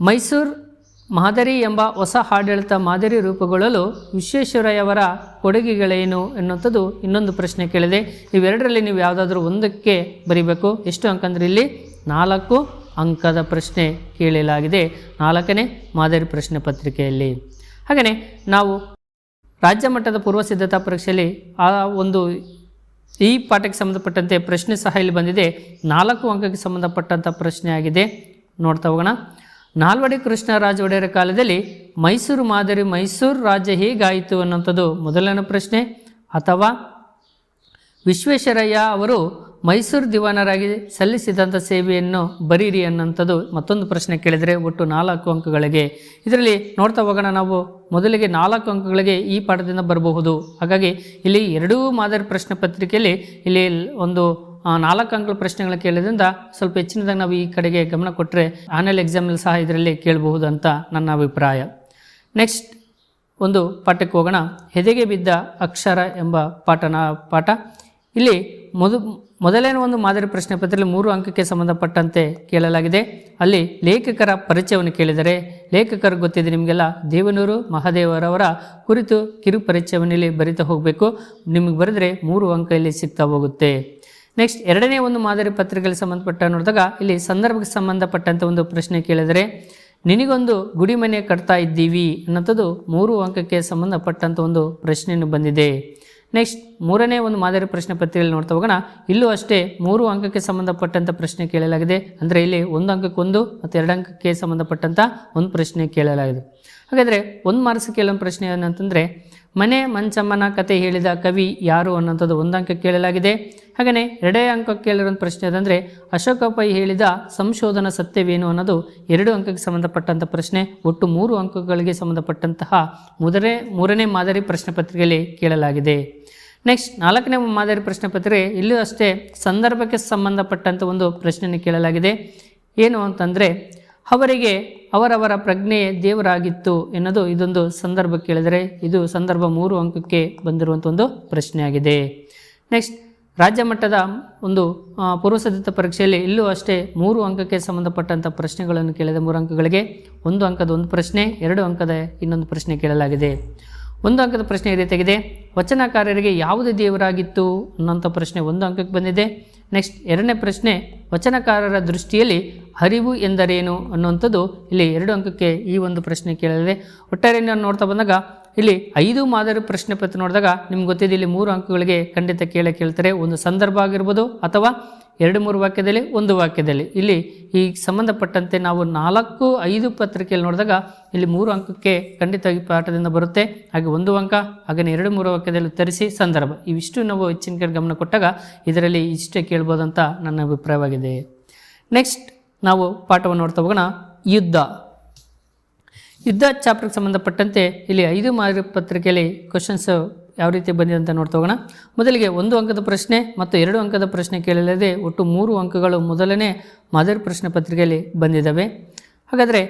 ಮೈಸೂರು ಮಾದರಿ ಎಂಬ ಹೊಸ ಆಡಳಿತ ಮಾದರಿ ರೂಪುಗೊಳ್ಳಲು ವಿಶ್ವೇಶ್ವರಯ್ಯವರ ಕೊಡುಗೆಗಳೇನು ಎನ್ನುವಂಥದ್ದು ಇನ್ನೊಂದು ಪ್ರಶ್ನೆ ಕೇಳಿದೆ. ಇವೆರಡರಲ್ಲಿ ನೀವು ಯಾವುದಾದ್ರೂ ಒಂದಕ್ಕೆ ಬರೀಬೇಕು. ಎಷ್ಟು ಅಂಕ ಅಂದರೆ ಇಲ್ಲಿ ನಾಲ್ಕು ಅಂಕದ ಪ್ರಶ್ನೆ ಕೇಳಲಾಗಿದೆ. ನಾಲ್ಕನೇ ಮಾದರಿ ಪ್ರಶ್ನೆ ಪತ್ರಿಕೆಯಲ್ಲಿ. ಹಾಗೆಯೇ ನಾವು ರಾಜ್ಯ ಮಟ್ಟದ ಪೂರ್ವ ಸಿದ್ಧತಾ ಪರೀಕ್ಷೆಯಲ್ಲಿ ಆ ಒಂದು ಈ ಪಾಠಕ್ಕೆ ಸಂಬಂಧಪಟ್ಟಂತೆ ಪ್ರಶ್ನೆ ಸಹ ಇಲ್ಲಿ ಬಂದಿದೆ. ನಾಲ್ಕು ಅಂಕಕ್ಕೆ ಸಂಬಂಧಪಟ್ಟಂಥ ಪ್ರಶ್ನೆ ಆಗಿದೆ. ನೋಡ್ತಾ ಹೋಗೋಣ. ನಾಲ್ವಡಿ ಕೃಷ್ಣರಾಜ ಒಡೆಯರ ಕಾಲದಲ್ಲಿ ಮೈಸೂರು ಮಾದರಿ ಮೈಸೂರು ರಾಜ್ಯ ಹೇಗಾಯಿತು ಅನ್ನೋಂಥದ್ದು ಮೊದಲನೇ ಪ್ರಶ್ನೆ. ಅಥವಾ ವಿಶ್ವೇಶ್ವರಯ್ಯ ಅವರು ಮೈಸೂರು ದಿವಾನರಾಗಿ ಸಲ್ಲಿಸಿದಂಥ ಸೇವೆಯನ್ನು ಬರೀರಿ ಅನ್ನೋಂಥದ್ದು ಮತ್ತೊಂದು ಪ್ರಶ್ನೆ ಕೇಳಿದರೆ ಒಟ್ಟು ನಾಲ್ಕು ಅಂಕಗಳಿಗೆ. ಇದರಲ್ಲಿ ನೋಡ್ತಾ ಹೋಗೋಣ ನಾವು. ಮೊದಲಿಗೆ ನಾಲ್ಕು ಅಂಕಗಳಿಗೆ ಈ ಪಾಠದಿಂದ ಬರಬಹುದು. ಹಾಗಾಗಿ ಇಲ್ಲಿ ಎರಡೂ ಮಾದರಿ ಪ್ರಶ್ನೆ ಪತ್ರಿಕೆಯಲ್ಲಿ ಇಲ್ಲಿ ಒಂದು ನಾಲ್ಕು ಅಂಕಗಳ ಪ್ರಶ್ನೆಗಳ ಕೇಳೋದ್ರಿಂದ ಸ್ವಲ್ಪ ಹೆಚ್ಚಿನದಾಗಿ ನಾವು ಈ ಕಡೆಗೆ ಗಮನ ಕೊಟ್ಟರೆ ಆನಲ್ ಎಕ್ಸಾಮ್ನಲ್ಲಿ ಸಹ ಇದರಲ್ಲಿ ಕೇಳಬಹುದು ಅಂತ ನನ್ನ ಅಭಿಪ್ರಾಯ. ನೆಕ್ಸ್ಟ್ ಒಂದು ಪಾಠಕ್ಕೆ ಹೋಗೋಣ. ಹೆದೆಗೆ ಬಿದ್ದ ಅಕ್ಷರ ಎಂಬ ಪಾಠನ ಪಾಠ. ಇಲ್ಲಿ ಮೊದ ಮೊದಲನೇ ಒಂದು ಮಾದರಿ ಪ್ರಶ್ನೆ ಪತ್ರದಲ್ಲಿ ಮೂರು ಅಂಕಕ್ಕೆ ಸಂಬಂಧಪಟ್ಟಂತೆ ಕೇಳಲಾಗಿದೆ. ಅಲ್ಲಿ ಲೇಖಕರ ಪರಿಚಯವನ್ನು ಕೇಳಿದರೆ, ಲೇಖಕರು ಗೊತ್ತಿದೆ ನಿಮಗೆಲ್ಲ, ದೇವನೂರು ಮಹಾದೇವರವರ ಕುರಿತು ಕಿರು ಪರಿಚಯವನ್ನು ಇಲ್ಲಿ ಬರಿತಾ ಹೋಗಬೇಕು. ನಿಮಗೆ ಬರೆದ್ರೆ ಮೂರು ಅಂಕ ಇಲ್ಲಿ ಸಿಗ್ತಾ ಹೋಗುತ್ತೆ. ನೆಕ್ಸ್ಟ್ ಎರಡನೇ ಒಂದು ಮಾದರಿ ಪತ್ರಿಕೆಗೆ ಸಂಬಂಧಪಟ್ಟ ನೋಡಿದಾಗ, ಇಲ್ಲಿ ಸಂದರ್ಭಕ್ಕೆ ಸಂಬಂಧಪಟ್ಟಂಥ ಒಂದು ಪ್ರಶ್ನೆ ಕೇಳಿದರೆ, ನಿನಗೊಂದು ಗುಡಿ ಮನೆ ಕಟ್ತಾ ಇದ್ದೀವಿ ಅನ್ನೋಂಥದ್ದು ಮೂರು ಅಂಕಕ್ಕೆ ಸಂಬಂಧಪಟ್ಟಂಥ ಒಂದು ಪ್ರಶ್ನೆಯನ್ನು ಬಂದಿದೆ. ನೆಕ್ಸ್ಟ್ ಮೂರನೇ ಒಂದು ಮಾದರಿ ಪ್ರಶ್ನೆ ಪತ್ರಿಕೆಯಲ್ಲಿ ನೋಡ್ತಾ ಹೋಗೋಣ. ಇಲ್ಲೂ ಅಷ್ಟೇ ಮೂರು ಅಂಕಕ್ಕೆ ಸಂಬಂಧಪಟ್ಟಂಥ ಪ್ರಶ್ನೆ ಕೇಳಲಾಗಿದೆ. ಅಂದರೆ ಇಲ್ಲಿ ಒಂದು ಅಂಕಕ್ಕೊಂದು ಮತ್ತು ಎರಡು ಅಂಕಕ್ಕೆ ಸಂಬಂಧಪಟ್ಟಂಥ ಒಂದು ಪ್ರಶ್ನೆ ಕೇಳಲಾಗಿದೆ. ಹಾಗಾದರೆ ಒಂದು ಮಾರ್ಕ್ಸ್ ಕೇಳೋ ಪ್ರಶ್ನೆ ಏನಂತಂದರೆ, ಮನೆ ಮಂಚಮ್ಮನ ಕತೆ ಹೇಳಿದ ಕವಿ ಯಾರು ಅನ್ನೋಂಥದ್ದು ಒಂದು ಅಂಕ ಕೇಳಲಾಗಿದೆ. ಹಾಗೆಯೇ ಎರಡೇ ಅಂಕ ಕೇಳಿರೋ ಪ್ರಶ್ನೆ ಅದಂದರೆ ಅಶೋಕ ಪೈ ಹೇಳಿದ ಸಂಶೋಧನಾ ಸತ್ಯವೇನು ಅನ್ನೋದು ಎರಡು ಅಂಕಕ್ಕೆ ಸಂಬಂಧಪಟ್ಟಂಥ ಪ್ರಶ್ನೆ, ಒಟ್ಟು ಮೂರು ಅಂಕಗಳಿಗೆ ಸಂಬಂಧಪಟ್ಟಂತಹ ಮೊದಲೇ ಮೂರನೇ ಮಾದರಿ ಪ್ರಶ್ನೆ ಪತ್ರಿಕೆಯಲ್ಲಿ ಕೇಳಲಾಗಿದೆ. ನೆಕ್ಸ್ಟ್ ನಾಲ್ಕನೇ ಮಾದರಿ ಪ್ರಶ್ನೆ ಪತ್ರಿಕೆ, ಇಲ್ಲೂ ಅಷ್ಟೇ ಸಂದರ್ಭಕ್ಕೆ ಸಂಬಂಧಪಟ್ಟಂಥ ಒಂದು ಪ್ರಶ್ನೆಯನ್ನು ಕೇಳಲಾಗಿದೆ. ಏನು ಅಂತಂದರೆ, ಅವರಿಗೆ ಅವರವರ ಪ್ರಜ್ಞೆ ದೇವರಾಗಿತ್ತು ಎನ್ನೋದು ಇದೊಂದು ಸಂದರ್ಭ ಕೇಳಿದರೆ ಇದು ಸಂದರ್ಭ ಮೂರು ಅಂಕಕ್ಕೆ ಬಂದಿರುವಂಥ ಒಂದು ಪ್ರಶ್ನೆಯಾಗಿದೆ. ನೆಕ್ಸ್ಟ್ ರಾಜ್ಯ ಮಟ್ಟದ ಒಂದು ಪೂರ್ವಸಿದ್ಧತೆ ಪರೀಕ್ಷೆಯಲ್ಲಿ ಇಲ್ಲೂ ಅಷ್ಟೇ ಮೂರು ಅಂಕಕ್ಕೆ ಸಂಬಂಧಪಟ್ಟಂಥ ಪ್ರಶ್ನೆಗಳನ್ನು ಕೇಳಿದ ಮೂರು ಅಂಕಗಳಿಗೆ ಒಂದು ಅಂಕದ ಒಂದು ಪ್ರಶ್ನೆ, ಎರಡು ಅಂಕದ ಇನ್ನೊಂದು ಪ್ರಶ್ನೆ ಕೇಳಲಾಗಿದೆ. ಒಂದು ಅಂಕದ ಪ್ರಶ್ನೆ ಈ ರೀತಿಯಾಗಿದೆ ವಚನಕಾರರಿಗೆ ಯಾವುದು ದೇವರಾಗಿತ್ತು ಅನ್ನೋಂಥ ಪ್ರಶ್ನೆ ಒಂದು ಅಂಕಕ್ಕೆ ಬಂದಿದೆ. ನೆಕ್ಸ್ಟ್, ಎರಡನೇ ಪ್ರಶ್ನೆ, ವಚನಕಾರರ ದೃಷ್ಟಿಯಲ್ಲಿ ಹರಿವು ಎಂದರೇನು ಅನ್ನುವಂಥದ್ದು ಇಲ್ಲಿ ಎರಡು ಅಂಕಕ್ಕೆ ಈ ಒಂದು ಪ್ರಶ್ನೆ ಕೇಳಲಿದೆ. ಒಟ್ಟಾರೆ ನಾವು ನೋಡ್ತಾ ಬಂದಾಗ ಇಲ್ಲಿ ಐದು ಮಾದರಿ ಪ್ರಶ್ನೆ ಪತ್ರ ನೋಡಿದಾಗ ನಿಮ್ಗೆ ಗೊತ್ತಿದೆ, ಇಲ್ಲಿ ಮೂರು ಅಂಕಗಳಿಗೆ ಖಂಡಿತ ಕೇಳ ಕೇಳ್ತಾರೆ. ಒಂದು ಸಂದರ್ಭ ಆಗಿರ್ಬೋದು ಅಥವಾ ಎರಡು, ಮೂರು ವಾಕ್ಯದಲ್ಲಿ ಒಂದು ವಾಕ್ಯದಲ್ಲಿ. ಇಲ್ಲಿ ಈ ಸಂಬಂಧಪಟ್ಟಂತೆ ನಾವು ನಾಲ್ಕು, ಐದು ಪತ್ರಿಕೆಯಲ್ಲಿ ನೋಡಿದಾಗ ಇಲ್ಲಿ ಮೂರು ಅಂಕಕ್ಕೆ ಖಂಡಿತವಾಗಿ ಪಾಠದಿಂದ ಬರುತ್ತೆ. ಹಾಗೆ ಒಂದು ಅಂಕ ಹಾಗೆಯೇ ಎರಡು, ಮೂರು ವಾಕ್ಯದಲ್ಲಿ ತರಿಸಿ ಸಂದರ್ಭ. ಇವಿಷ್ಟು ನಾವು ಹೆಚ್ಚಿನ ಕಡೆ ಗಮನ ಕೊಟ್ಟಾಗ ಇದರಲ್ಲಿ ಇಷ್ಟೇ ಕೇಳ್ಬೋದಂತ ನನ್ನ ಅಭಿಪ್ರಾಯವಾಗಿದೆ. ನೆಕ್ಸ್ಟ್ ನಾವು ಪಾಠವನ್ನು ನೋಡ್ತಾ ಹೋಗೋಣ. ಯುದ್ಧ. ಯುದ್ಧ ಚಾಪ್ಟರ್ಗೆ ಸಂಬಂಧಪಟ್ಟಂತೆ ಇಲ್ಲಿ ಐದು ಮಾದರಿ ಪತ್ರಿಕೆಯಲ್ಲಿ ಕ್ವಶನ್ಸ್ ಯಾವ ರೀತಿ ಬಂದಿದೆ ಅಂತ ನೋಡ್ತಾ ಹೋಗೋಣ. ಮೊದಲಿಗೆ ಒಂದು ಅಂಕದ ಪ್ರಶ್ನೆ ಮತ್ತು ಎರಡು ಅಂಕದ ಪ್ರಶ್ನೆ ಕೇಳಲದೆ ಒಟ್ಟು ಮೂರು ಅಂಕಗಳು ಮೊದಲನೇ ಮಾದರಿ ಪ್ರಶ್ನೆ ಪತ್ರಿಕೆಯಲ್ಲಿ ಬಂದಿದ್ದಾವೆ. ಹಾಗಾದರೆ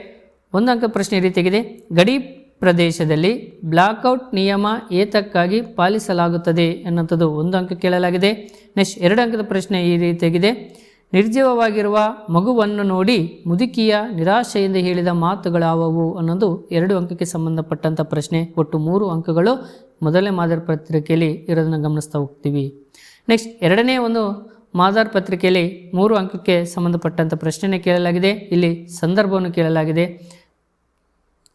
ಒಂದು ಅಂಕ ಪ್ರಶ್ನೆ ಈ ರೀತಿಯಾಗಿದೆ ಗಡಿ ಪ್ರದೇಶದಲ್ಲಿ ಬ್ಲಾಕ್ಔಟ್ ನಿಯಮ ಏತಕ್ಕಾಗಿ ಪಾಲಿಸಲಾಗುತ್ತದೆ ಎನ್ನುವಂಥದ್ದು ಒಂದು ಅಂಕ ಕೇಳಲಾಗಿದೆ. ನೆಕ್ಸ್ಟ್ ಎರಡು ಅಂಕದ ಪ್ರಶ್ನೆ ಈ ರೀತಿಯಾಗಿದೆ ನಿರ್ಜೀವವಾಗಿರುವ ಮಗುವನ್ನು ನೋಡಿ ಮುದುಕಿಯ ನಿರಾಶೆಯಿಂದ ಹೇಳಿದ ಮಾತುಗಳಾವವು ಅನ್ನೋದು ಎರಡು ಅಂಕಕ್ಕೆ ಸಂಬಂಧಪಟ್ಟಂಥ ಪ್ರಶ್ನೆ. ಒಟ್ಟು ಮೂರು ಅಂಕಗಳು ಮೊದಲನೇ ಮಾದರಿ ಪತ್ರಿಕೆಯಲ್ಲಿ ಇರೋದನ್ನು ಗಮನಿಸ್ತಾ ಹೋಗ್ತೀವಿ. ನೆಕ್ಸ್ಟ್, ಎರಡನೇ ಒಂದು ಮಾದಾರ್ ಪತ್ರಿಕೆಯಲ್ಲಿ ಮೂರು ಅಂಕಕ್ಕೆ ಸಂಬಂಧಪಟ್ಟಂಥ ಪ್ರಶ್ನೆನೇ ಕೇಳಲಾಗಿದೆ. ಇಲ್ಲಿ ಸಂದರ್ಭವನ್ನು ಕೇಳಲಾಗಿದೆ.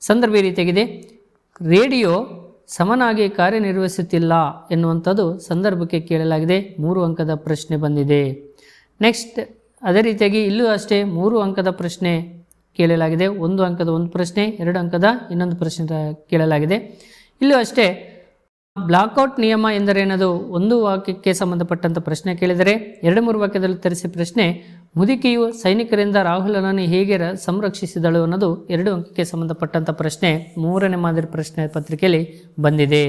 ಸಂದರ್ಭ ಈ ರೀತಿಯಾಗಿದೆ ರೇಡಿಯೋ ಸಮನಾಗಿ ಕಾರ್ಯನಿರ್ವಹಿಸುತ್ತಿಲ್ಲ ಎನ್ನುವಂಥದ್ದು ಸಂದರ್ಭಕ್ಕೆ ಕೇಳಲಾಗಿದೆ. ಮೂರು ಅಂಕದ ಪ್ರಶ್ನೆ ಬಂದಿದೆ. ನೆಕ್ಸ್ಟ್ ಅದೇ ರೀತಿಯಾಗಿ ಇಲ್ಲೂ ಅಷ್ಟೇ ಮೂರು ಅಂಕದ ಪ್ರಶ್ನೆ ಕೇಳಲಾಗಿದೆ. ಒಂದು ಅಂಕದ ಒಂದು ಪ್ರಶ್ನೆ, ಎರಡು ಅಂಕದ ಇನ್ನೊಂದು ಪ್ರಶ್ನೆ ಕೇಳಲಾಗಿದೆ. ಇಲ್ಲೂ ಅಷ್ಟೇ ಬ್ಲಾಕ್ಔಟ್ ನಿಯಮ ಎಂದರೇನದು? ಒಂದು ವಾಕ್ಯಕ್ಕೆ ಸಂಬಂಧಪಟ್ಟಂಥ ಪ್ರಶ್ನೆ ಕೇಳಿದರೆ, ಎರಡು ಮೂರು ವಾಕ್ಯದಲ್ಲಿ ತರಿಸಿ ಪ್ರಶ್ನೆ, ಮುದುಕಿಯು ಸೈನಿಕರಿಂದ ರಾಹುಲನನ್ನು ಹೇಗೆ ಸಂರಕ್ಷಿಸಿದಳು ಅನ್ನೋದು ಎರಡು ಅಂಕಕ್ಕೆ ಸಂಬಂಧಪಟ್ಟಂಥ ಪ್ರಶ್ನೆ, ಮೂರನೇ ಮಾದರಿ ಪ್ರಶ್ನೆ ಪತ್ರಿಕೆಯಲ್ಲಿ ಬಂದಿದೆ.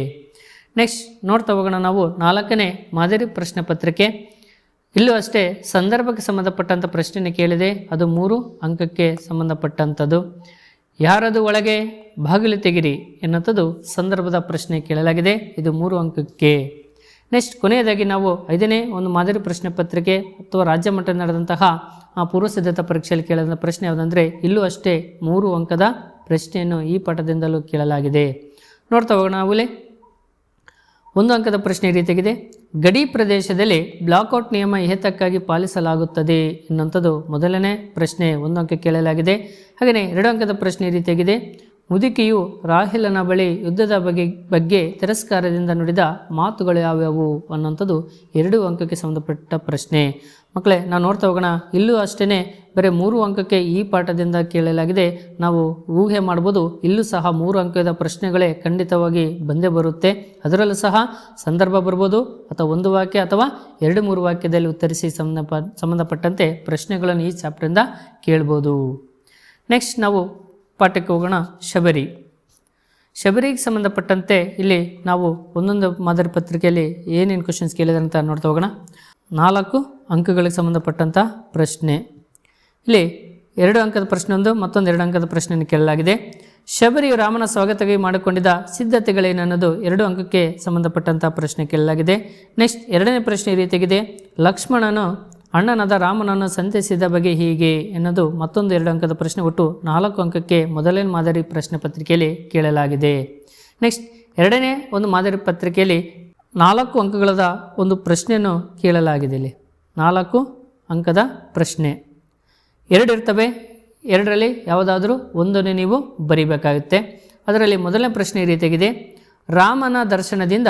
ನೆಕ್ಸ್ಟ್ ನೋಡ್ತಾ ಹೋಗೋಣ ನಾವು ನಾಲ್ಕನೇ ಮಾದರಿ ಪ್ರಶ್ನೆ ಪತ್ರಿಕೆ. ಇಲ್ಲೂ ಅಷ್ಟೇ, ಸಂದರ್ಭಕ್ಕೆ ಸಂಬಂಧಪಟ್ಟಂಥ ಪ್ರಶ್ನೆಯನ್ನು ಕೇಳಿದೆ, ಅದು ಮೂರು ಅಂಕಕ್ಕೆ ಸಂಬಂಧಪಟ್ಟಂಥದ್ದು ಯಾರದು ಒಳಗೆ ಬಾಗಿಲು ತೆಗಿರಿ ಎನ್ನುವಂಥದ್ದು ಸಂದರ್ಭದ ಪ್ರಶ್ನೆ ಕೇಳಲಾಗಿದೆ, ಇದು ಮೂರು ಅಂಕಕ್ಕೆ. ನೆಕ್ಸ್ಟ್, ಕೊನೆಯದಾಗಿ ನಾವು ಐದನೇ ಒಂದು ಮಾದರಿ ಪ್ರಶ್ನೆ ಪತ್ರಿಕೆ ಅಥವಾ ರಾಜ್ಯ ಮಟ್ಟದಲ್ಲಿ ನಡೆದಂತಹ, ಆ ಪೂರ್ವ ಸಿದ್ಧತಾ ಪರೀಕ್ಷೆಯಲ್ಲಿ ಕೇಳಿದ ಪ್ರಶ್ನೆ ಯಾವುದಂದರೆ, ಇಲ್ಲೂ ಅಷ್ಟೇ ಮೂರು ಅಂಕದ ಪ್ರಶ್ನೆಯನ್ನು ಈ ಪಾಠದಿಂದಲೂ ಕೇಳಲಾಗಿದೆ. ನೋಡ್ತಾ ಹೋಗೋಣ ನಾವುಲೇ ಒಂದು ಅಂಕದ ಪ್ರಶ್ನೆ ಈ ರೀತಿಯಾಗಿದೆ ಗಡಿ ಪ್ರದೇಶದಲ್ಲಿ ಬ್ಲಾಕ್ಔಟ್ ನಿಯಮ ಏತಕ್ಕಾಗಿ ಪಾಲಿಸಲಾಗುತ್ತದೆ ಎನ್ನುವಂಥದ್ದು ಮೊದಲನೇ ಪ್ರಶ್ನೆ ಒಂದು ಅಂಕ ಕೇಳಲಾಗಿದೆ. ಹಾಗೆಯೇ ಎರಡು ಅಂಕದ ಪ್ರಶ್ನೆ ರೀತಿಯಾಗಿದೆ. ಮುದುಕಿಯು ರಾಹಿಲನ ಬಳಿ ಯುದ್ಧದ ಬಗ್ಗೆ ಬಗ್ಗೆ ತಿರಸ್ಕಾರದಿಂದ ನುಡಿದ ಮಾತುಗಳು ಯಾವ್ಯಾವು ಅನ್ನೋಂಥದ್ದು ಎರಡು ಅಂಕಕ್ಕೆ ಸಂಬಂಧಪಟ್ಟ ಪ್ರಶ್ನೆ. ಮಕ್ಕಳೇ ನಾವು ನೋಡ್ತಾ ಹೋಗೋಣ. ಇಲ್ಲೂ ಅಷ್ಟೇ ಬರೀ ಮೂರು ಅಂಕಕ್ಕೆ ಈ ಪಾಠದಿಂದ ಕೇಳಲಾಗಿದೆ. ನಾವು ಊಹೆ ಮಾಡ್ಬೋದು, ಇಲ್ಲೂ ಸಹ ಮೂರು ಅಂಕದ ಪ್ರಶ್ನೆಗಳೇ ಖಂಡಿತವಾಗಿ ಬಂದೇ ಬರುತ್ತೆ. ಅದರಲ್ಲೂ ಸಹ ಸಂದರ್ಭ ಬರ್ಬೋದು, ಅಥವಾ ಒಂದು ವಾಕ್ಯ ಅಥವಾ ಎರಡು ಮೂರು ವಾಕ್ಯದಲ್ಲಿ ಉತ್ತರಿಸಿ ಸಂಬಂಧಪ ಸಂಬಂಧಪಟ್ಟಂತೆ ಪ್ರಶ್ನೆಗಳನ್ನು ಈ ಚಾಪ್ಟರಿಂದ ಕೇಳ್ಬೋದು. ನೆಕ್ಸ್ಟ್ ನಾವು ಪಾಠಕ್ಕೆ ಹೋಗೋಣ. ಶಬರಿ. ಶಬರಿಗೆ ಸಂಬಂಧಪಟ್ಟಂತೆ ಇಲ್ಲಿ ನಾವು ಒಂದೊಂದು ಮಾದರಿ ಪತ್ರಿಕೆಯಲ್ಲಿ ಏನೇನು ಕ್ವಶನ್ಸ್ ಕೇಳಿದಾರೆ ಅಂತ ನೋಡ್ತಾ ಹೋಗೋಣ. ನಾಲ್ಕು ಅಂಕಗಳಿಗೆ ಸಂಬಂಧಪಟ್ಟಂಥ ಪ್ರಶ್ನೆ. ಇಲ್ಲಿ ಎರಡು ಅಂಕದ ಪ್ರಶ್ನೆ ಒಂದು, ಮತ್ತೊಂದು ಎರಡು ಅಂಕದ ಪ್ರಶ್ನೆಯನ್ನು ಕೇಳಲಾಗಿದೆ. ಶಬರಿಯು ರಾಮನ ಸ್ವಾಗತಕ್ಕೆ ಮಾಡಿಕೊಂಡಿದ್ದ ಸಿದ್ಧತೆಗಳೇನನ್ನೋದು ಎರಡು ಅಂಕಕ್ಕೆ ಸಂಬಂಧಪಟ್ಟಂಥ ಪ್ರಶ್ನೆ ಕೇಳಲಾಗಿದೆ. ನೆಕ್ಸ್ಟ್ ಎರಡನೇ ಪ್ರಶ್ನೆ ಈ ರೀತಿಯಾಗಿದೆ. ಲಕ್ಷ್ಮಣನು ಅಣ್ಣನಾದ ರಾಮನನ್ನು ಸಂತೈಸಿದ ಬಗೆ ಹೀಗೆ ಎನ್ನೋದು ಮತ್ತೊಂದು ಎರಡು ಅಂಕದ ಪ್ರಶ್ನೆ ಒಟ್ಟು ನಾಲ್ಕು ಅಂಕಕ್ಕೆ ಮೊದಲನೇ ಮಾದರಿ ಪ್ರಶ್ನೆ ಪತ್ರಿಕೆಯಲ್ಲಿ ಕೇಳಲಾಗಿದೆ. ನೆಕ್ಸ್ಟ್ ಎರಡನೇ ಒಂದು ಮಾದರಿ ಪತ್ರಿಕೆಯಲ್ಲಿ ನಾಲ್ಕು ಅಂಕಗಳದ ಒಂದು ಪ್ರಶ್ನೆಯನ್ನು ಕೇಳಲಾಗಿದೆ ಇಲ್ಲಿ. ನಾಲ್ಕು ಅಂಕದ ಪ್ರಶ್ನೆ. ಎರಡು ಇರ್ತವೆ. ಎರಡರಲ್ಲಿ ಯಾವುದಾದರೂ ಒಂದನ್ನು ನೀವು ಬರಿಬೇಕಾಗುತ್ತೆ. ಅದರಲ್ಲಿ ಮೊದಲನೇ ಪ್ರಶ್ನೆ ಈ ರೀತಿಯಾಗಿದೆ. ರಾಮನ ದರ್ಶನದಿಂದ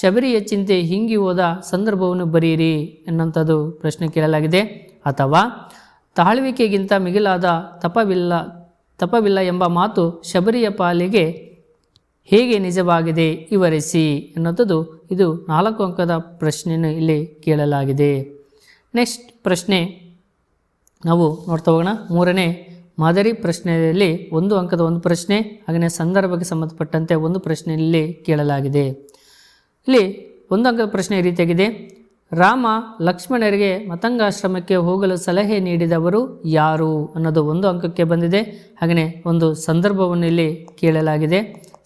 ಶಬರಿಯ ಚಿಂತೆ ಹಿಂಗಿ ಹೋದ ಸಂದರ್ಭವನ್ನು ಬರೆಯಿರಿ ಎನ್ನುವಂಥದ್ದು ಪ್ರಶ್ನೆ ಕೇಳಲಾಗಿದೆ. ಅಥವಾ ತಾಳ್ವಿಕೆಗಿಂತ ಮಿಗಿಲಾದ ತಪವಿಲ್ಲ ತಪವಿಲ್ಲ ಎಂಬ ಮಾತು ಶಬರಿಯ ಪಾಲಿಗೆ ಹೇಗೆ ನಿಜವಾಗಿದೆ ವಿವರಿಸಿ ಎನ್ನುವಂಥದ್ದು ಇದು ನಾಲ್ಕು ಅಂಕದ ಪ್ರಶ್ನೆಯನ್ನು ಇಲ್ಲಿ ಕೇಳಲಾಗಿದೆ. ನೆಕ್ಸ್ಟ್ ಪ್ರಶ್ನೆ ನಾವು ನೋಡ್ತಾ ಹೋಗೋಣ. ಮೂರನೇ ಮಾದರಿ ಪ್ರಶ್ನೆಯಲ್ಲಿ ಒಂದು ಅಂಕದ ಒಂದು ಪ್ರಶ್ನೆ ಹಾಗೆಯೇ ಸಂದರ್ಭಕ್ಕೆ ಸಂಬಂಧಪಟ್ಟಂತೆ ಒಂದು ಪ್ರಶ್ನೆಯಲ್ಲಿ ಕೇಳಲಾಗಿದೆ. ಇಲ್ಲಿ ಒಂದು ಅಂಕದ ಪ್ರಶ್ನೆ ಈ ರೀತಿಯಾಗಿದೆ. ರಾಮ ಲಕ್ಷ್ಮಣರಿಗೆ ಮತಂಗಾಶ್ರಮಕ್ಕೆ ಹೋಗಲು ಸಲಹೆ ನೀಡಿದವರು ಯಾರು ಅನ್ನೋದು ಒಂದು ಅಂಕಕ್ಕೆ ಬಂದಿದೆ. ಹಾಗೆಯೇ ಒಂದು ಸಂದರ್ಭವನ್ನು ಇಲ್ಲಿ ಕೇಳಲಾಗಿದೆ.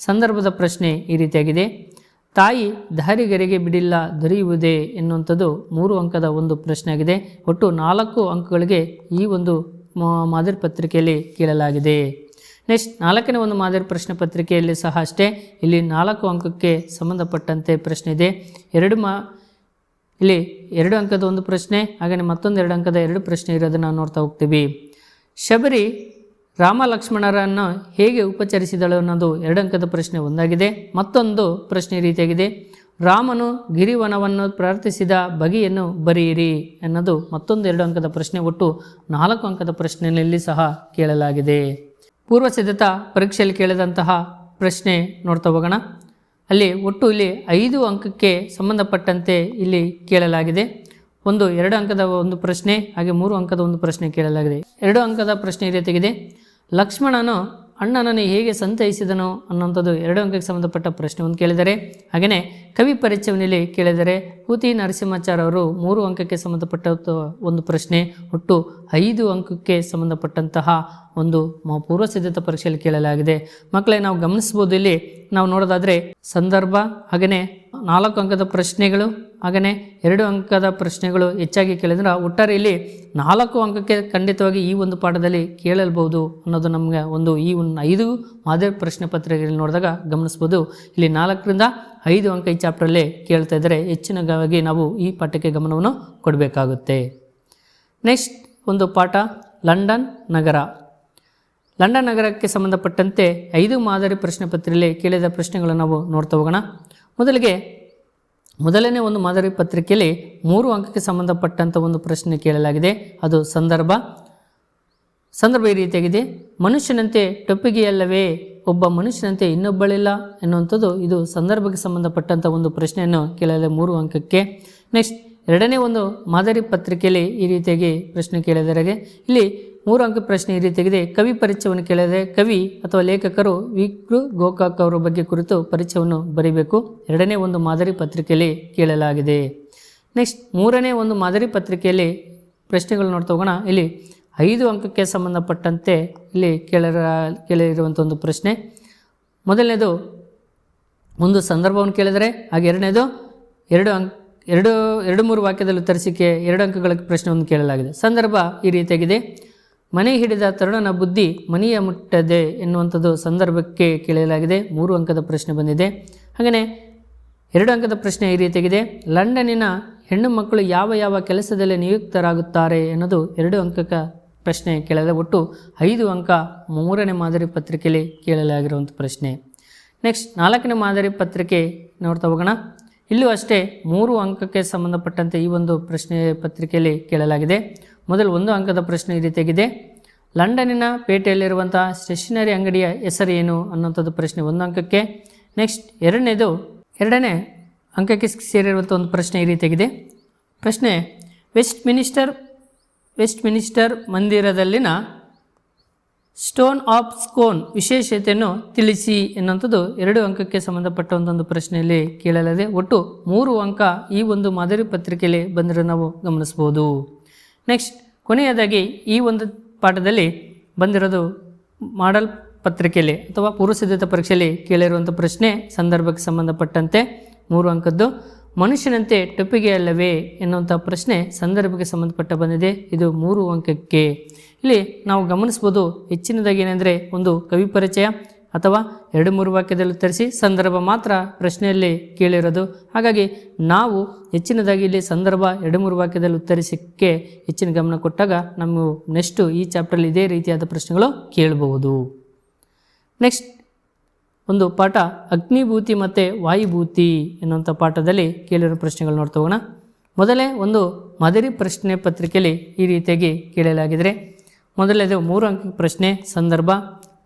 ಸಂದರ್ಭದ ಪ್ರಶ್ನೆ ಈ ರೀತಿಯಾಗಿದೆ. ತಾಯಿ ದಾರಿಗರಿಗೆ ಬಿಡಿಲ್ಲ ದೊರೆಯುವುದೇ ಎನ್ನುವಂಥದ್ದು ಮೂರು ಅಂಕದ ಒಂದು ಪ್ರಶ್ನೆ ಆಗಿದೆ ಒಟ್ಟು ನಾಲ್ಕು ಅಂಕಗಳಿಗೆ ಈ ಒಂದು ಮಾದರಿ ಪತ್ರಿಕೆಯಲ್ಲಿ ಕೇಳಲಾಗಿದೆ. ನೆಕ್ಸ್ಟ್, ನಾಲ್ಕನೇ ಒಂದು ಮಾದರಿ ಪ್ರಶ್ನೆ ಪತ್ರಿಕೆಯಲ್ಲಿ ಸಹ ಅಷ್ಟೇ. ಇಲ್ಲಿ ನಾಲ್ಕು ಅಂಕಕ್ಕೆ ಸಂಬಂಧಪಟ್ಟಂತೆ ಪ್ರಶ್ನೆ ಇದೆ. ಎರಡು ಮಾ, ಇಲ್ಲಿ ಎರಡು ಅಂಕದ ಒಂದು ಪ್ರಶ್ನೆ ಹಾಗೆಯೇ ಮತ್ತೊಂದು ಎರಡು ಅಂಕದ ಎರಡು ಪ್ರಶ್ನೆ ಇರೋದನ್ನು ನೋಡ್ತಾ ಹೋಗ್ತೀವಿ. ಶಬರಿ ರಾಮ ಲಕ್ಷ್ಮಣರನ್ನು ಹೇಗೆ ಉಪಚರಿಸಿದಳು ಅನ್ನೋದು ಎರಡು ಅಂಕದ ಪ್ರಶ್ನೆ ಒಂದಾಗಿದೆ. ಮತ್ತೊಂದು ಪ್ರಶ್ನೆ ರೀತಿಯಾಗಿದೆ. ರಾಮನು ಗಿರಿವನವನ್ನು ಪ್ರಾರ್ಥಿಸಿದ ಬಗೆಯನ್ನು ಬರೆಯಿರಿ ಅನ್ನೋದು ಮತ್ತೊಂದು ಎರಡು ಅಂಕದ ಪ್ರಶ್ನೆ, ಒಟ್ಟು ನಾಲ್ಕು ಅಂಕದ ಪ್ರಶ್ನೆಯಲ್ಲಿ ಸಹ ಕೇಳಲಾಗಿದೆ. ಪೂರ್ವ ಸಿದ್ಧತಾ ಪರೀಕ್ಷೆಯಲ್ಲಿ ಕೇಳಿದಂತಹ ಪ್ರಶ್ನೆ ನೋಡ್ತಾ ಹೋಗೋಣ. ಅಲ್ಲಿ ಒಟ್ಟು ಇಲ್ಲಿ ಐದು ಅಂಕಕ್ಕೆ ಸಂಬಂಧಪಟ್ಟಂತೆ ಇಲ್ಲಿ ಕೇಳಲಾಗಿದೆ. ಒಂದು, ಎರಡು ಅಂಕದ ಒಂದು ಪ್ರಶ್ನೆ, ಹಾಗೆ ಮೂರು ಅಂಕದ ಒಂದು ಪ್ರಶ್ನೆ ಕೇಳಲಾಗಿದೆ. ಎರಡು ಅಂಕದ ಪ್ರಶ್ನೆ ರೀತಿಯಾಗಿದೆ ಲಕ್ಷ್ಮಣನು ಅಣ್ಣನನ್ನು ಹೇಗೆ ಸಂತೈಸಿದನು ಅನ್ನೋಂಥದ್ದು ಎರಡು ಅಂಕಕ್ಕೆ ಸಂಬಂಧಪಟ್ಟ ಪ್ರಶ್ನೆ ಒಂದು ಕೇಳಿದರೆ, ಹಾಗೆಯೇ ಕವಿ ಪರಿಚಯನಲ್ಲಿ ಕೇಳಿದರೆ ಕೂತಿ ನರಸಿಂಹಾಚಾರ್ಯ ಅವರು ಮೂರು ಅಂಕಕ್ಕೆ ಸಂಬಂಧಪಟ್ಟ ಒಂದು ಪ್ರಶ್ನೆ ಒಟ್ಟು ಐದು ಅಂಕಕ್ಕೆ ಸಂಬಂಧಪಟ್ಟಂತಹ ಒಂದು ಪೂರ್ವ ಸಿದ್ಧತಾ ಪರೀಕ್ಷೆಯಲ್ಲಿ ಕೇಳಲಾಗಿದೆ. ಮಕ್ಕಳೇ, ನಾವು ಗಮನಿಸ್ಬೋದು ಇಲ್ಲಿ, ನಾವು ನೋಡೋದಾದರೆ ಸಂದರ್ಭ, ಹಾಗೆಯೇ ನಾಲ್ಕು ಅಂಕದ ಪ್ರಶ್ನೆಗಳು ಹಾಗೆಯೇ ಎರಡು ಅಂಕದ ಪ್ರಶ್ನೆಗಳು ಹೆಚ್ಚಾಗಿ ಕೇಳಿದ್ರೆ ಒಟ್ಟಾರೆ ಇಲ್ಲಿ ನಾಲ್ಕು ಅಂಕಕ್ಕೆ ಖಂಡಿತವಾಗಿ ಈ ಒಂದು ಪಾಠದಲ್ಲಿ ಕೇಳಲ್ಬಹುದು ಅನ್ನೋದು ನಮಗೆ ಒಂದು ಈ ಒಂದು ಐದು ಮಾದರಿ ಪ್ರಶ್ನೆ ಪತ್ರಿಕೆಯಲ್ಲಿ ನೋಡಿದಾಗ ಗಮನಿಸ್ಬೋದು. ಇಲ್ಲಿ ನಾಲ್ಕರಿಂದ ಐದು ಅಂಕ ಈ ಚಾಪ್ಟ್ರಲ್ಲಿ ಕೇಳ್ತಾ ಇದ್ದರೆ ಹೆಚ್ಚಿನವಾಗಿ ನಾವು ಈ ಪಾಠಕ್ಕೆ ಗಮನವನ್ನು ಕೊಡಬೇಕಾಗುತ್ತೆ. ನೆಕ್ಸ್ಟ್ ಒಂದು ಪಾಠ, ಲಂಡನ್ ನಗರ. ಲಂಡನ್ ನಗರಕ್ಕೆ ಸಂಬಂಧಪಟ್ಟಂತೆ ಐದು ಮಾದರಿ ಪ್ರಶ್ನೆ ಪತ್ರಿಕೆಯಲ್ಲಿ ಕೇಳಿದ ಪ್ರಶ್ನೆಗಳನ್ನು ನಾವು ನೋಡ್ತಾ ಹೋಗೋಣ. ಮೊದಲಿಗೆ ಮೊದಲನೇ ಒಂದು ಮಾದರಿ ಪತ್ರಿಕೆಯಲ್ಲಿ ಮೂರು ಅಂಕಕ್ಕೆ ಸಂಬಂಧಪಟ್ಟಂಥ ಒಂದು ಪ್ರಶ್ನೆ ಕೇಳಲಾಗಿದೆ. ಅದು ಸಂದರ್ಭ. ಸಂದರ್ಭ ಈ ರೀತಿಯಾಗಿದೆ. ಮನುಷ್ಯನಂತೆ ಟೊಪ್ಪಿಗೆಯಲ್ಲವೇ, ಒಬ್ಬ ಮನುಷ್ಯನಂತೆ ಇನ್ನೊಬ್ಬಳಿಲ್ಲ ಎನ್ನುವಂಥದ್ದು ಇದು ಸಂದರ್ಭಕ್ಕೆ ಸಂಬಂಧಪಟ್ಟಂಥ ಒಂದು ಪ್ರಶ್ನೆಯನ್ನು ಕೇಳಲಾಗಿದೆ ಮೂರು ಅಂಕಕ್ಕೆ. ನೆಕ್ಸ್ಟ್ ಎರಡನೇ ಒಂದು ಮಾದರಿ ಪತ್ರಿಕೆಯಲ್ಲಿ ಈ ರೀತಿಯಾಗಿ ಪ್ರಶ್ನೆ ಕೇಳಿದರೆ ಇಲ್ಲಿ ಮೂರು ಅಂಕ ಪ್ರಶ್ನೆ ಈ ರೀತಿಯಾಗಿದೆ ಕವಿ ಪರಿಚಯವನ್ನು ಕೇಳಿದರೆ ಕವಿ ಅಥವಾ ಲೇಖಕರು ವಿಕ್ರು ಗೋಕಾಕ್ ಅವರ ಬಗ್ಗೆ ಕುರಿತು ಪರಿಚಯವನ್ನು ಬರೀಬೇಕು. ಎರಡನೇ ಒಂದು ಮಾದರಿ ಪತ್ರಿಕೆಯಲ್ಲಿ ಕೇಳಲಾಗಿದೆ. ನೆಕ್ಸ್ಟ್, ಮೂರನೇ ಒಂದು ಮಾದರಿ ಪತ್ರಿಕೆಯಲ್ಲಿ ಪ್ರಶ್ನೆಗಳು ನೋಡ್ತಾ ಹೋಗೋಣ. ಇಲ್ಲಿ ಐದು ಅಂಕಕ್ಕೆ ಸಂಬಂಧಪಟ್ಟಂತೆ ಇಲ್ಲಿ ಕೇಳರ, ಕೇಳಿರುವಂಥ ಒಂದು ಪ್ರಶ್ನೆ. ಮೊದಲನೇದು, ಒಂದು ಸಂದರ್ಭವನ್ನು ಕೇಳಿದರೆ, ಹಾಗೆ ಎರಡನೇದು, ಎರಡು ಅಂಕ, ಎರಡು ಎರಡು ಮೂರು ವಾಕ್ಯದಲ್ಲಿ ಉತ್ತರಿಸಿಕೆ, ಎರಡು ಅಂಕಗಳ ಪ್ರಶ್ನೆಯನ್ನು ಕೇಳಲಾಗಿದೆ. ಸಂದರ್ಭ ಈ ರೀತಿಯಾಗಿದೆ ಮನೆ ಹಿಡಿದ ತರುಣನ ಬುದ್ಧಿ ಮನೆಯ ಮುಟ್ಟದೆ ಎನ್ನುವಂಥದ್ದು ಸಂದರ್ಭಕ್ಕೆ ಕೇಳಲಾಗಿದೆ. ಮೂರು ಅಂಕದ ಪ್ರಶ್ನೆ ಬಂದಿದೆ. ಹಾಗೆಯೇ ಎರಡು ಅಂಕದ ಪ್ರಶ್ನೆ ಈ ರೀತಿಯಾಗಿದೆ ಲಂಡನ್ನಿನ ಹೆಣ್ಣು ಮಕ್ಕಳು ಯಾವ ಯಾವ ಕೆಲಸದಲ್ಲಿ ನಿಯುಕ್ತರಾಗುತ್ತಾರೆ ಎನ್ನುವುದು ಎರಡು ಅಂಕಕ ಪ್ರಶ್ನೆ ಕೇಳಲಾಗಿದೆ. ಒಟ್ಟು ಐದು ಅಂಕ ಮೂರನೇ ಮಾದರಿ ಪತ್ರಿಕೆಯಲ್ಲಿ ಕೇಳಲಾಗಿರುವಂಥ ಪ್ರಶ್ನೆ. ನೆಕ್ಸ್ಟ್ ನಾಲ್ಕನೇ ಮಾದರಿ ಪತ್ರಿಕೆ ನೋಡ್ತಾ ಹೋಗೋಣ. ಇಲ್ಲೂ ಅಷ್ಟೇ ಮೂರು ಅಂಕಕ್ಕೆ ಸಂಬಂಧಪಟ್ಟಂತೆ ಈ ಒಂದು ಪ್ರಶ್ನೆ ಪತ್ರಿಕೆಯಲ್ಲಿ ಕೇಳಲಾಗಿದೆ. ಮೊದಲು ಒಂದು ಅಂಕದ ಪ್ರಶ್ನೆ ಈ ರೀತಿಯಾಗಿದೆ. ಲಂಡನ್ನಿನ ಪೇಟೆಯಲ್ಲಿರುವಂಥ ಸ್ಟೇಷನರಿ ಅಂಗಡಿಯ ಹೆಸರು ಏನು ಅನ್ನುವಂಥದ್ದು ಪ್ರಶ್ನೆ ಒಂದು ಅಂಕಕ್ಕೆ. ನೆಕ್ಸ್ಟ್ ಎರಡನೇದು, ಎರಡನೇ ಅಂಕಕ್ಕೆ ಸೇರಿರುವಂಥ ಒಂದು ಪ್ರಶ್ನೆ ಈ ರೀತಿಯಾಗಿದೆ. ಪ್ರಶ್ನೆ ವೆಸ್ಟ್ ಮಿನಿಸ್ಟರ್ ವೆಸ್ಟ್ ಮಿನಿಸ್ಟರ್ ಮಂದಿರದಲ್ಲಿನ ಸ್ಟೋನ್ ಆಫ್ ಸ್ಕೋನ್ ವಿಶೇಷತೆಯನ್ನು ತಿಳಿಸಿ ಎನ್ನುವಂಥದ್ದು ಎರಡು ಅಂಕಕ್ಕೆ ಸಂಬಂಧಪಟ್ಟ ಒಂದೊಂದು ಪ್ರಶ್ನೆಯಲ್ಲಿ ಕೇಳಲಾಗಿದೆ. ಒಟ್ಟು ಮೂರು ಅಂಕ ಈ ಒಂದು ಮಾದರಿ ಪತ್ರಿಕೆಯಲ್ಲಿ ಬಂದರೆ ನಾವು ಗಮನಿಸ್ಬೋದು ನೆಕ್ಸ್ಟ್ ಕೊನೆಯದಾಗಿ ಈ ಒಂದು ಪಾಠದಲ್ಲಿ ಬಂದಿರೋದು ಮಾಡಲ್ ಪತ್ರಿಕೆಯಲ್ಲಿ ಅಥವಾ ಪೂರ್ವ ಸಿದ್ಧತಾ ಪರೀಕ್ಷೆಯಲ್ಲಿ ಕೇಳಿರುವಂಥ ಪ್ರಶ್ನೆ ಸಂದರ್ಭಕ್ಕೆ ಸಂಬಂಧಪಟ್ಟಂತೆ ಮೂರು ಅಂಕದ್ದು. ಮನುಷ್ಯನಂತೆ ಟೊಪ್ಪಿಗೆ ಅಲ್ಲವೇ ಎನ್ನುವಂಥ ಪ್ರಶ್ನೆ ಸಂದರ್ಭಕ್ಕೆ ಸಂಬಂಧಪಟ್ಟ ಬಂದಿದೆ. ಇದು ಮೂರು ಅಂಕಕ್ಕೆ. ಇಲ್ಲಿ ನಾವು ಗಮನಿಸ್ಬೋದು ಹೆಚ್ಚಿನದಾಗಿ ಏನಂದರೆ ಒಂದು ಕವಿ ಪರಿಚಯ ಅಥವಾ ಎರಡು ಮೂರು ವಾಕ್ಯದಲ್ಲಿ ಉತ್ತರಿಸಿ, ಸಂದರ್ಭ ಮಾತ್ರ ಪ್ರಶ್ನೆಯಲ್ಲಿ ಕೇಳಿರೋದು. ಹಾಗಾಗಿ ನಾವು ಹೆಚ್ಚಿನದಾಗಿ ಇಲ್ಲಿ ಸಂದರ್ಭ ಎರಡು ಮೂರು ವಾಕ್ಯದಲ್ಲಿ ಉತ್ತರಿಸಕ್ಕೆ ಹೆಚ್ಚಿನ ಗಮನ ಕೊಟ್ಟಾಗ ನಮ್ಮ ನೆಕ್ಸ್ಟು ಈ ಚಾಪ್ಟರಲ್ಲಿ ಇದೇ ರೀತಿಯಾದ ಪ್ರಶ್ನೆಗಳು ಕೇಳಬಹುದು. ನೆಕ್ಸ್ಟ್ ಒಂದು ಪಾಠ, ಅಗ್ನಿಭೂತಿ ಮತ್ತು ವಾಯುಭೂತಿ ಎನ್ನುವಂಥ ಪಾಠದಲ್ಲಿ ಕೇಳಿರೋ ಪ್ರಶ್ನೆಗಳು ನೋಡ್ತಾ ಹೋಗೋಣ. ಮೊದಲೇ ಒಂದು ಮಾದರಿ ಪ್ರಶ್ನೆ ಪತ್ರಿಕೆಯಲ್ಲಿ ಈ ರೀತಿಯಾಗಿ ಕೇಳಲಾಗಿದೆ ಮೊದಲನೇದು ಮೂರು ಅಂಕ ಪ್ರಶ್ನೆ, ಸಂದರ್ಭ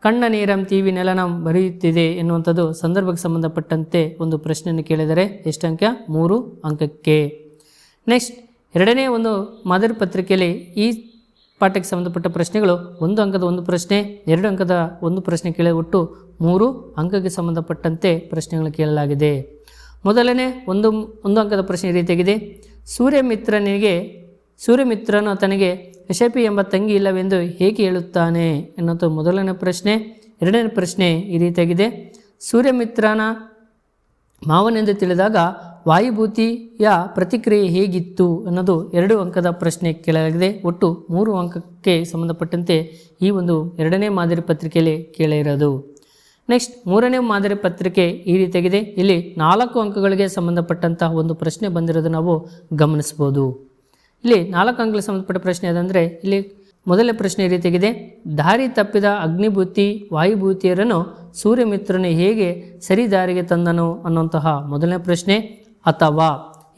ಕಣ್ಣ ನೀರಂ ತೀವಿ ನೆಲನ ಬರೆಯುತ್ತಿದೆ ಎನ್ನುವಂಥದ್ದು ಸಂದರ್ಭಕ್ಕೆ ಸಂಬಂಧಪಟ್ಟಂತೆ ಒಂದು ಪ್ರಶ್ನೆಯನ್ನು ಕೇಳಿದರೆ ಎಷ್ಟು ಅಂಕ? ಮೂರು ಅಂಕಕ್ಕೆ. ನೆಕ್ಸ್ಟ್ ಎರಡನೇ ಒಂದು ಮಾದರಿ ಪತ್ರಿಕೆಯಲ್ಲಿ ಈ ಪಾಠಕ್ಕೆ ಸಂಬಂಧಪಟ್ಟ ಪ್ರಶ್ನೆಗಳು ಒಂದು ಅಂಕದ ಒಂದು ಪ್ರಶ್ನೆ, ಎರಡು ಅಂಕದ ಒಂದು ಪ್ರಶ್ನೆ ಕೇಳಿ ಒಟ್ಟು ಮೂರು ಅಂಕಕ್ಕೆ ಸಂಬಂಧಪಟ್ಟಂತೆ ಪ್ರಶ್ನೆಗಳು ಕೇಳಲಾಗಿದೆ. ಮೊದಲನೇ ಒಂದು ಒಂದು ಅಂಕದ ಪ್ರಶ್ನೆ ರೀತಿಯಾಗಿದೆ. ಸೂರ್ಯಮಿತ್ರನಿಗೆ, ಸೂರ್ಯಮಿತ್ರನು ತನಗೆ ಯಶಪಿ ಎಂಬ ತಂಗಿ ಇಲ್ಲವೆಂದು ಹೇಗೆ ಹೇಳುತ್ತಾನೆ ಎನ್ನುವುದು ಮೊದಲನೇ ಪ್ರಶ್ನೆ, ಎರಡನೇ ಪ್ರಶ್ನೆ ಈ ರೀತಿಯಾಗಿದೆ. ಸೂರ್ಯಮಿತ್ರನ ಮಾವನೆಂದು ತಿಳಿದಾಗ ವಾಯುಭೂತಿಯ ಪ್ರತಿಕ್ರಿಯೆ ಹೇಗಿತ್ತು ಅನ್ನೋದು ಎರಡು ಅಂಕದ ಪ್ರಶ್ನೆ ಕೇಳಲಾಗಿದೆ. ಒಟ್ಟು ಮೂರು ಅಂಕಕ್ಕೆ ಸಂಬಂಧಪಟ್ಟಂತೆ ಈ ಒಂದು ಎರಡನೇ ಮಾದರಿ ಪತ್ರಿಕೆಯಲ್ಲಿ ಕೇಳಿರೋದು. ನೆಕ್ಸ್ಟ್, ಮೂರನೇ ಮಾದರಿ ಪತ್ರಿಕೆ ಈ ರೀತಿಯಾಗಿದೆ. ಇಲ್ಲಿ ನಾಲ್ಕು ಅಂಕಗಳಿಗೆ ಸಂಬಂಧಪಟ್ಟಂತಹ ಒಂದು ಪ್ರಶ್ನೆ ಬಂದಿರೋದು ನಾವು ಗಮನಿಸ್ಬೋದು. ಇಲ್ಲಿ ನಾಲ್ಕು ಅಂಗಲ ಸಂಬಂಧಪಟ್ಟ ಪ್ರಶ್ನೆ ಅದಂದರೆ, ಇಲ್ಲಿ ಮೊದಲನೇ ಪ್ರಶ್ನೆ ಈ ರೀತಿಯಾಗಿದೆ ದಾರಿ ತಪ್ಪಿದ ಅಗ್ನಿಭೂತಿ, ವಾಯುಭೂತಿಯರನ್ನು ಸೂರ್ಯಮಿತ್ರನು ಹೇಗೆ ಸರಿ ದಾರಿಗೆ ತಂದನು ಅನ್ನುವಂತಹ ಮೊದಲನೇ ಪ್ರಶ್ನೆ ಅಥವಾ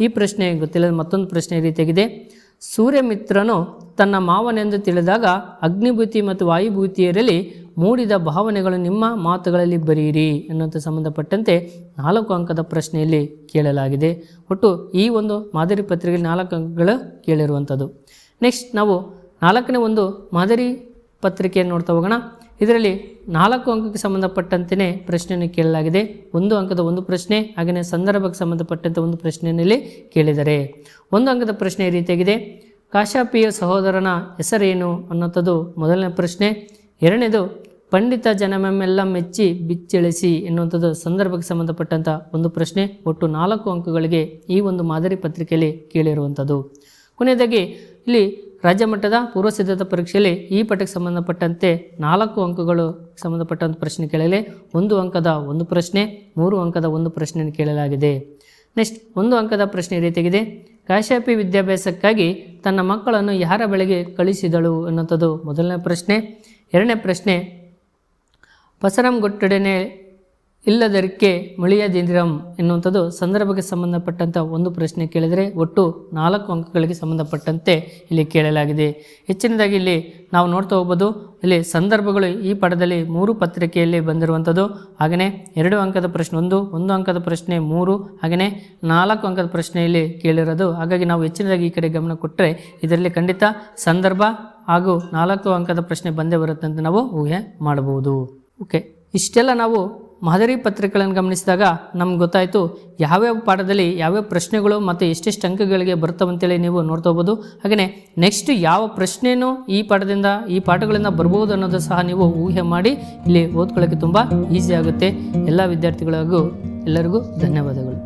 ಈ ಪ್ರಶ್ನೆ ಗೊತ್ತಿಲ್ಲದ ಮತ್ತೊಂದು ಪ್ರಶ್ನೆ ಈ ರೀತಿಯಾಗಿದೆ ಸೂರ್ಯಮಿತ್ರನು ತನ್ನ ಮಾವನೆಂದು ತಿಳಿದಾಗ ಅಗ್ನಿಭೂತಿ ಮತ್ತು ವಾಯುಭೂತಿಯರಲ್ಲಿ ಮೂಡಿದ ಭಾವನೆಗಳು ನಿಮ್ಮ ಮಾತುಗಳಲ್ಲಿ ಬರೆಯಿರಿ ಎನ್ನುವಂಥ ಸಂಬಂಧಪಟ್ಟಂತೆ ನಾಲ್ಕು ಅಂಕದ ಪ್ರಶ್ನೆಯಲ್ಲಿ ಕೇಳಲಾಗಿದೆ. ಒಟ್ಟು ಈ ಒಂದು ಮಾದರಿ ಪತ್ರಿಕೆ ನಾಲ್ಕು ಅಂಕಗಳು ಕೇಳಿರುವಂಥದ್ದು. ನೆಕ್ಸ್ಟ್ ನಾವು ನಾಲ್ಕನೇ ಒಂದು ಮಾದರಿ ಪತ್ರಿಕೆಯನ್ನು ನೋಡ್ತಾ ಹೋಗೋಣ. ಇದರಲ್ಲಿ ನಾಲ್ಕು ಅಂಕಕ್ಕೆ ಸಂಬಂಧಪಟ್ಟಂತೆಯೇ ಪ್ರಶ್ನೆಯನ್ನು ಕೇಳಲಾಗಿದೆ. ಒಂದು ಅಂಕದ ಒಂದು ಪ್ರಶ್ನೆ ಹಾಗೆಯೇ ಸಂದರ್ಭಕ್ಕೆ ಸಂಬಂಧಪಟ್ಟಂತೆ ಒಂದು ಪ್ರಶ್ನೆಯಲ್ಲಿ ಕೇಳಿದರೆ. ಒಂದು ಅಂಕದ ಪ್ರಶ್ನೆ ಈ ರೀತಿಯಾಗಿದೆ ಕಾಶಾಪಿಯ ಸಹೋದರನ ಹೆಸರೇನು ಅನ್ನೋಂಥದ್ದು ಮೊದಲನೇ ಪ್ರಶ್ನೆ. ಎರಡನೇದು, ಪಂಡಿತ ಜನಮೆಲ್ಲ ಮೆಚ್ಚಿ ಬಿಚ್ಚಿಳಿಸಿ ಎನ್ನುವಂಥದ್ದು ಸಂದರ್ಭಕ್ಕೆ ಸಂಬಂಧಪಟ್ಟಂಥ ಒಂದು ಪ್ರಶ್ನೆ. ಒಟ್ಟು ನಾಲ್ಕು ಅಂಕಗಳಿಗೆ ಈ ಒಂದು ಮಾದರಿ ಪತ್ರಿಕೆಯಲ್ಲಿ ಕೇಳಿರುವಂಥದ್ದು. ಕೊನೆಯದಾಗಿ, ಇಲ್ಲಿ ರಾಜ್ಯ ಮಟ್ಟದ ಪೂರ್ವ ಪರೀಕ್ಷೆಯಲ್ಲಿ ಈ ಪಠಕ್ಕೆ ಸಂಬಂಧಪಟ್ಟಂತೆ ನಾಲ್ಕು ಅಂಕಗಳು ಸಂಬಂಧಪಟ್ಟಂಥ ಪ್ರಶ್ನೆ ಕೇಳಲೆ. ಒಂದು ಅಂಕದ ಒಂದು ಪ್ರಶ್ನೆ, ಮೂರು ಅಂಕದ ಒಂದು ಪ್ರಶ್ನೆಯನ್ನು ಕೇಳಲಾಗಿದೆ. ನೆಕ್ಸ್ಟ್, ಒಂದು ಅಂಕದ ಪ್ರಶ್ನೆ ಈ ರೀತಿಯಾಗಿದೆ ಕಾಶ್ಯಾಪಿ ವಿದ್ಯಾಭ್ಯಾಸಕ್ಕಾಗಿ ತನ್ನ ಮಕ್ಕಳನ್ನು ಯಾರ ಬಳಿಗೆ ಕಳಿಸಿದಳು ಎನ್ನುವಂಥದ್ದು ಮೊದಲನೇ ಪ್ರಶ್ನೆ. ಎರಡನೇ ಪ್ರಶ್ನೆ ಪಸರಂಗೊಟ್ಟೊಡನೆ ಇಲ್ಲದರಿಕೆ ಮುಳಿಯದಿಂದಿರಂ ಎನ್ನುವಂಥದ್ದು ಸಂದರ್ಭಕ್ಕೆ ಸಂಬಂಧಪಟ್ಟಂಥ ಒಂದು ಪ್ರಶ್ನೆ ಕೇಳಿದರೆ ಒಟ್ಟು ನಾಲ್ಕು ಅಂಕಗಳಿಗೆ ಸಂಬಂಧಪಟ್ಟಂತೆ ಇಲ್ಲಿ ಕೇಳಲಾಗಿದೆ. ಹೆಚ್ಚಿನದಾಗಿ ಇಲ್ಲಿ ನಾವು ನೋಡ್ತಾ ಹೋಗ್ಬೋದು, ಇಲ್ಲಿ ಸಂದರ್ಭಗಳು ಈ ಪಡದಲ್ಲಿ ಮೂರು ಪತ್ರಿಕೆಯಲ್ಲಿ ಬಂದಿರುವಂಥದ್ದು. ಹಾಗೆಯೇ ಎರಡು ಅಂಕದ ಪ್ರಶ್ನೆ ಒಂದು ಒಂದು ಅಂಕದ ಪ್ರಶ್ನೆ ಮೂರು ಹಾಗೆಯೇ ನಾಲ್ಕು ಅಂಕದ ಪ್ರಶ್ನೆಯಲ್ಲಿ ಕೇಳಿರೋದು. ಹಾಗಾಗಿ ನಾವು ಹೆಚ್ಚಿನದಾಗಿ ಈ ಕಡೆ ಗಮನ ಕೊಟ್ಟರೆ ಇದರಲ್ಲಿ ಖಂಡಿತ ಸಂದರ್ಭ ಹಾಗೂ ನಾಲ್ಕು ಅಂಕದ ಪ್ರಶ್ನೆ ಬಂದೇ ಬರುತ್ತೆ ಅಂತ ನಾವು ಊಹೆ ಮಾಡಬಹುದು. ಓಕೆ, ಇಷ್ಟೆಲ್ಲ ನಾವು ಮಾದರಿ ಪತ್ರಿಕೆಗಳನ್ನು ಗಮನಿಸಿದಾಗ ನಮ್ಗೆ ಗೊತ್ತಾಯಿತು ಯಾವ್ಯಾವ ಪಾಠದಲ್ಲಿ ಯಾವ್ಯಾವ ಪ್ರಶ್ನೆಗಳು ಮತ್ತು ಎಷ್ಟೆಷ್ಟು ಅಂಕಗಳಿಗೆ ಬರ್ತವಂತೇಳಿ ನೀವು ನೋಡ್ತಾ ಹೋಗ್ಬೋದು. ಹಾಗೆಯೇ ನೆಕ್ಸ್ಟ್ ಯಾವ ಪ್ರಶ್ನೆಯೂ ಈ ಪಾಠದಿಂದ, ಈ ಪಾಠಗಳಿಂದ ಬರ್ಬೋದು ಅನ್ನೋದು ಸಹ ನೀವು ಊಹೆ ಮಾಡಿ ಇಲ್ಲಿ ಓದ್ಕೊಳ್ಳೋಕ್ಕೆ ತುಂಬ ಈಸಿ ಆಗುತ್ತೆ. ಎಲ್ಲ ವಿದ್ಯಾರ್ಥಿಗಳಿಗೂ ಎಲ್ಲರಿಗೂ ಧನ್ಯವಾದಗಳು.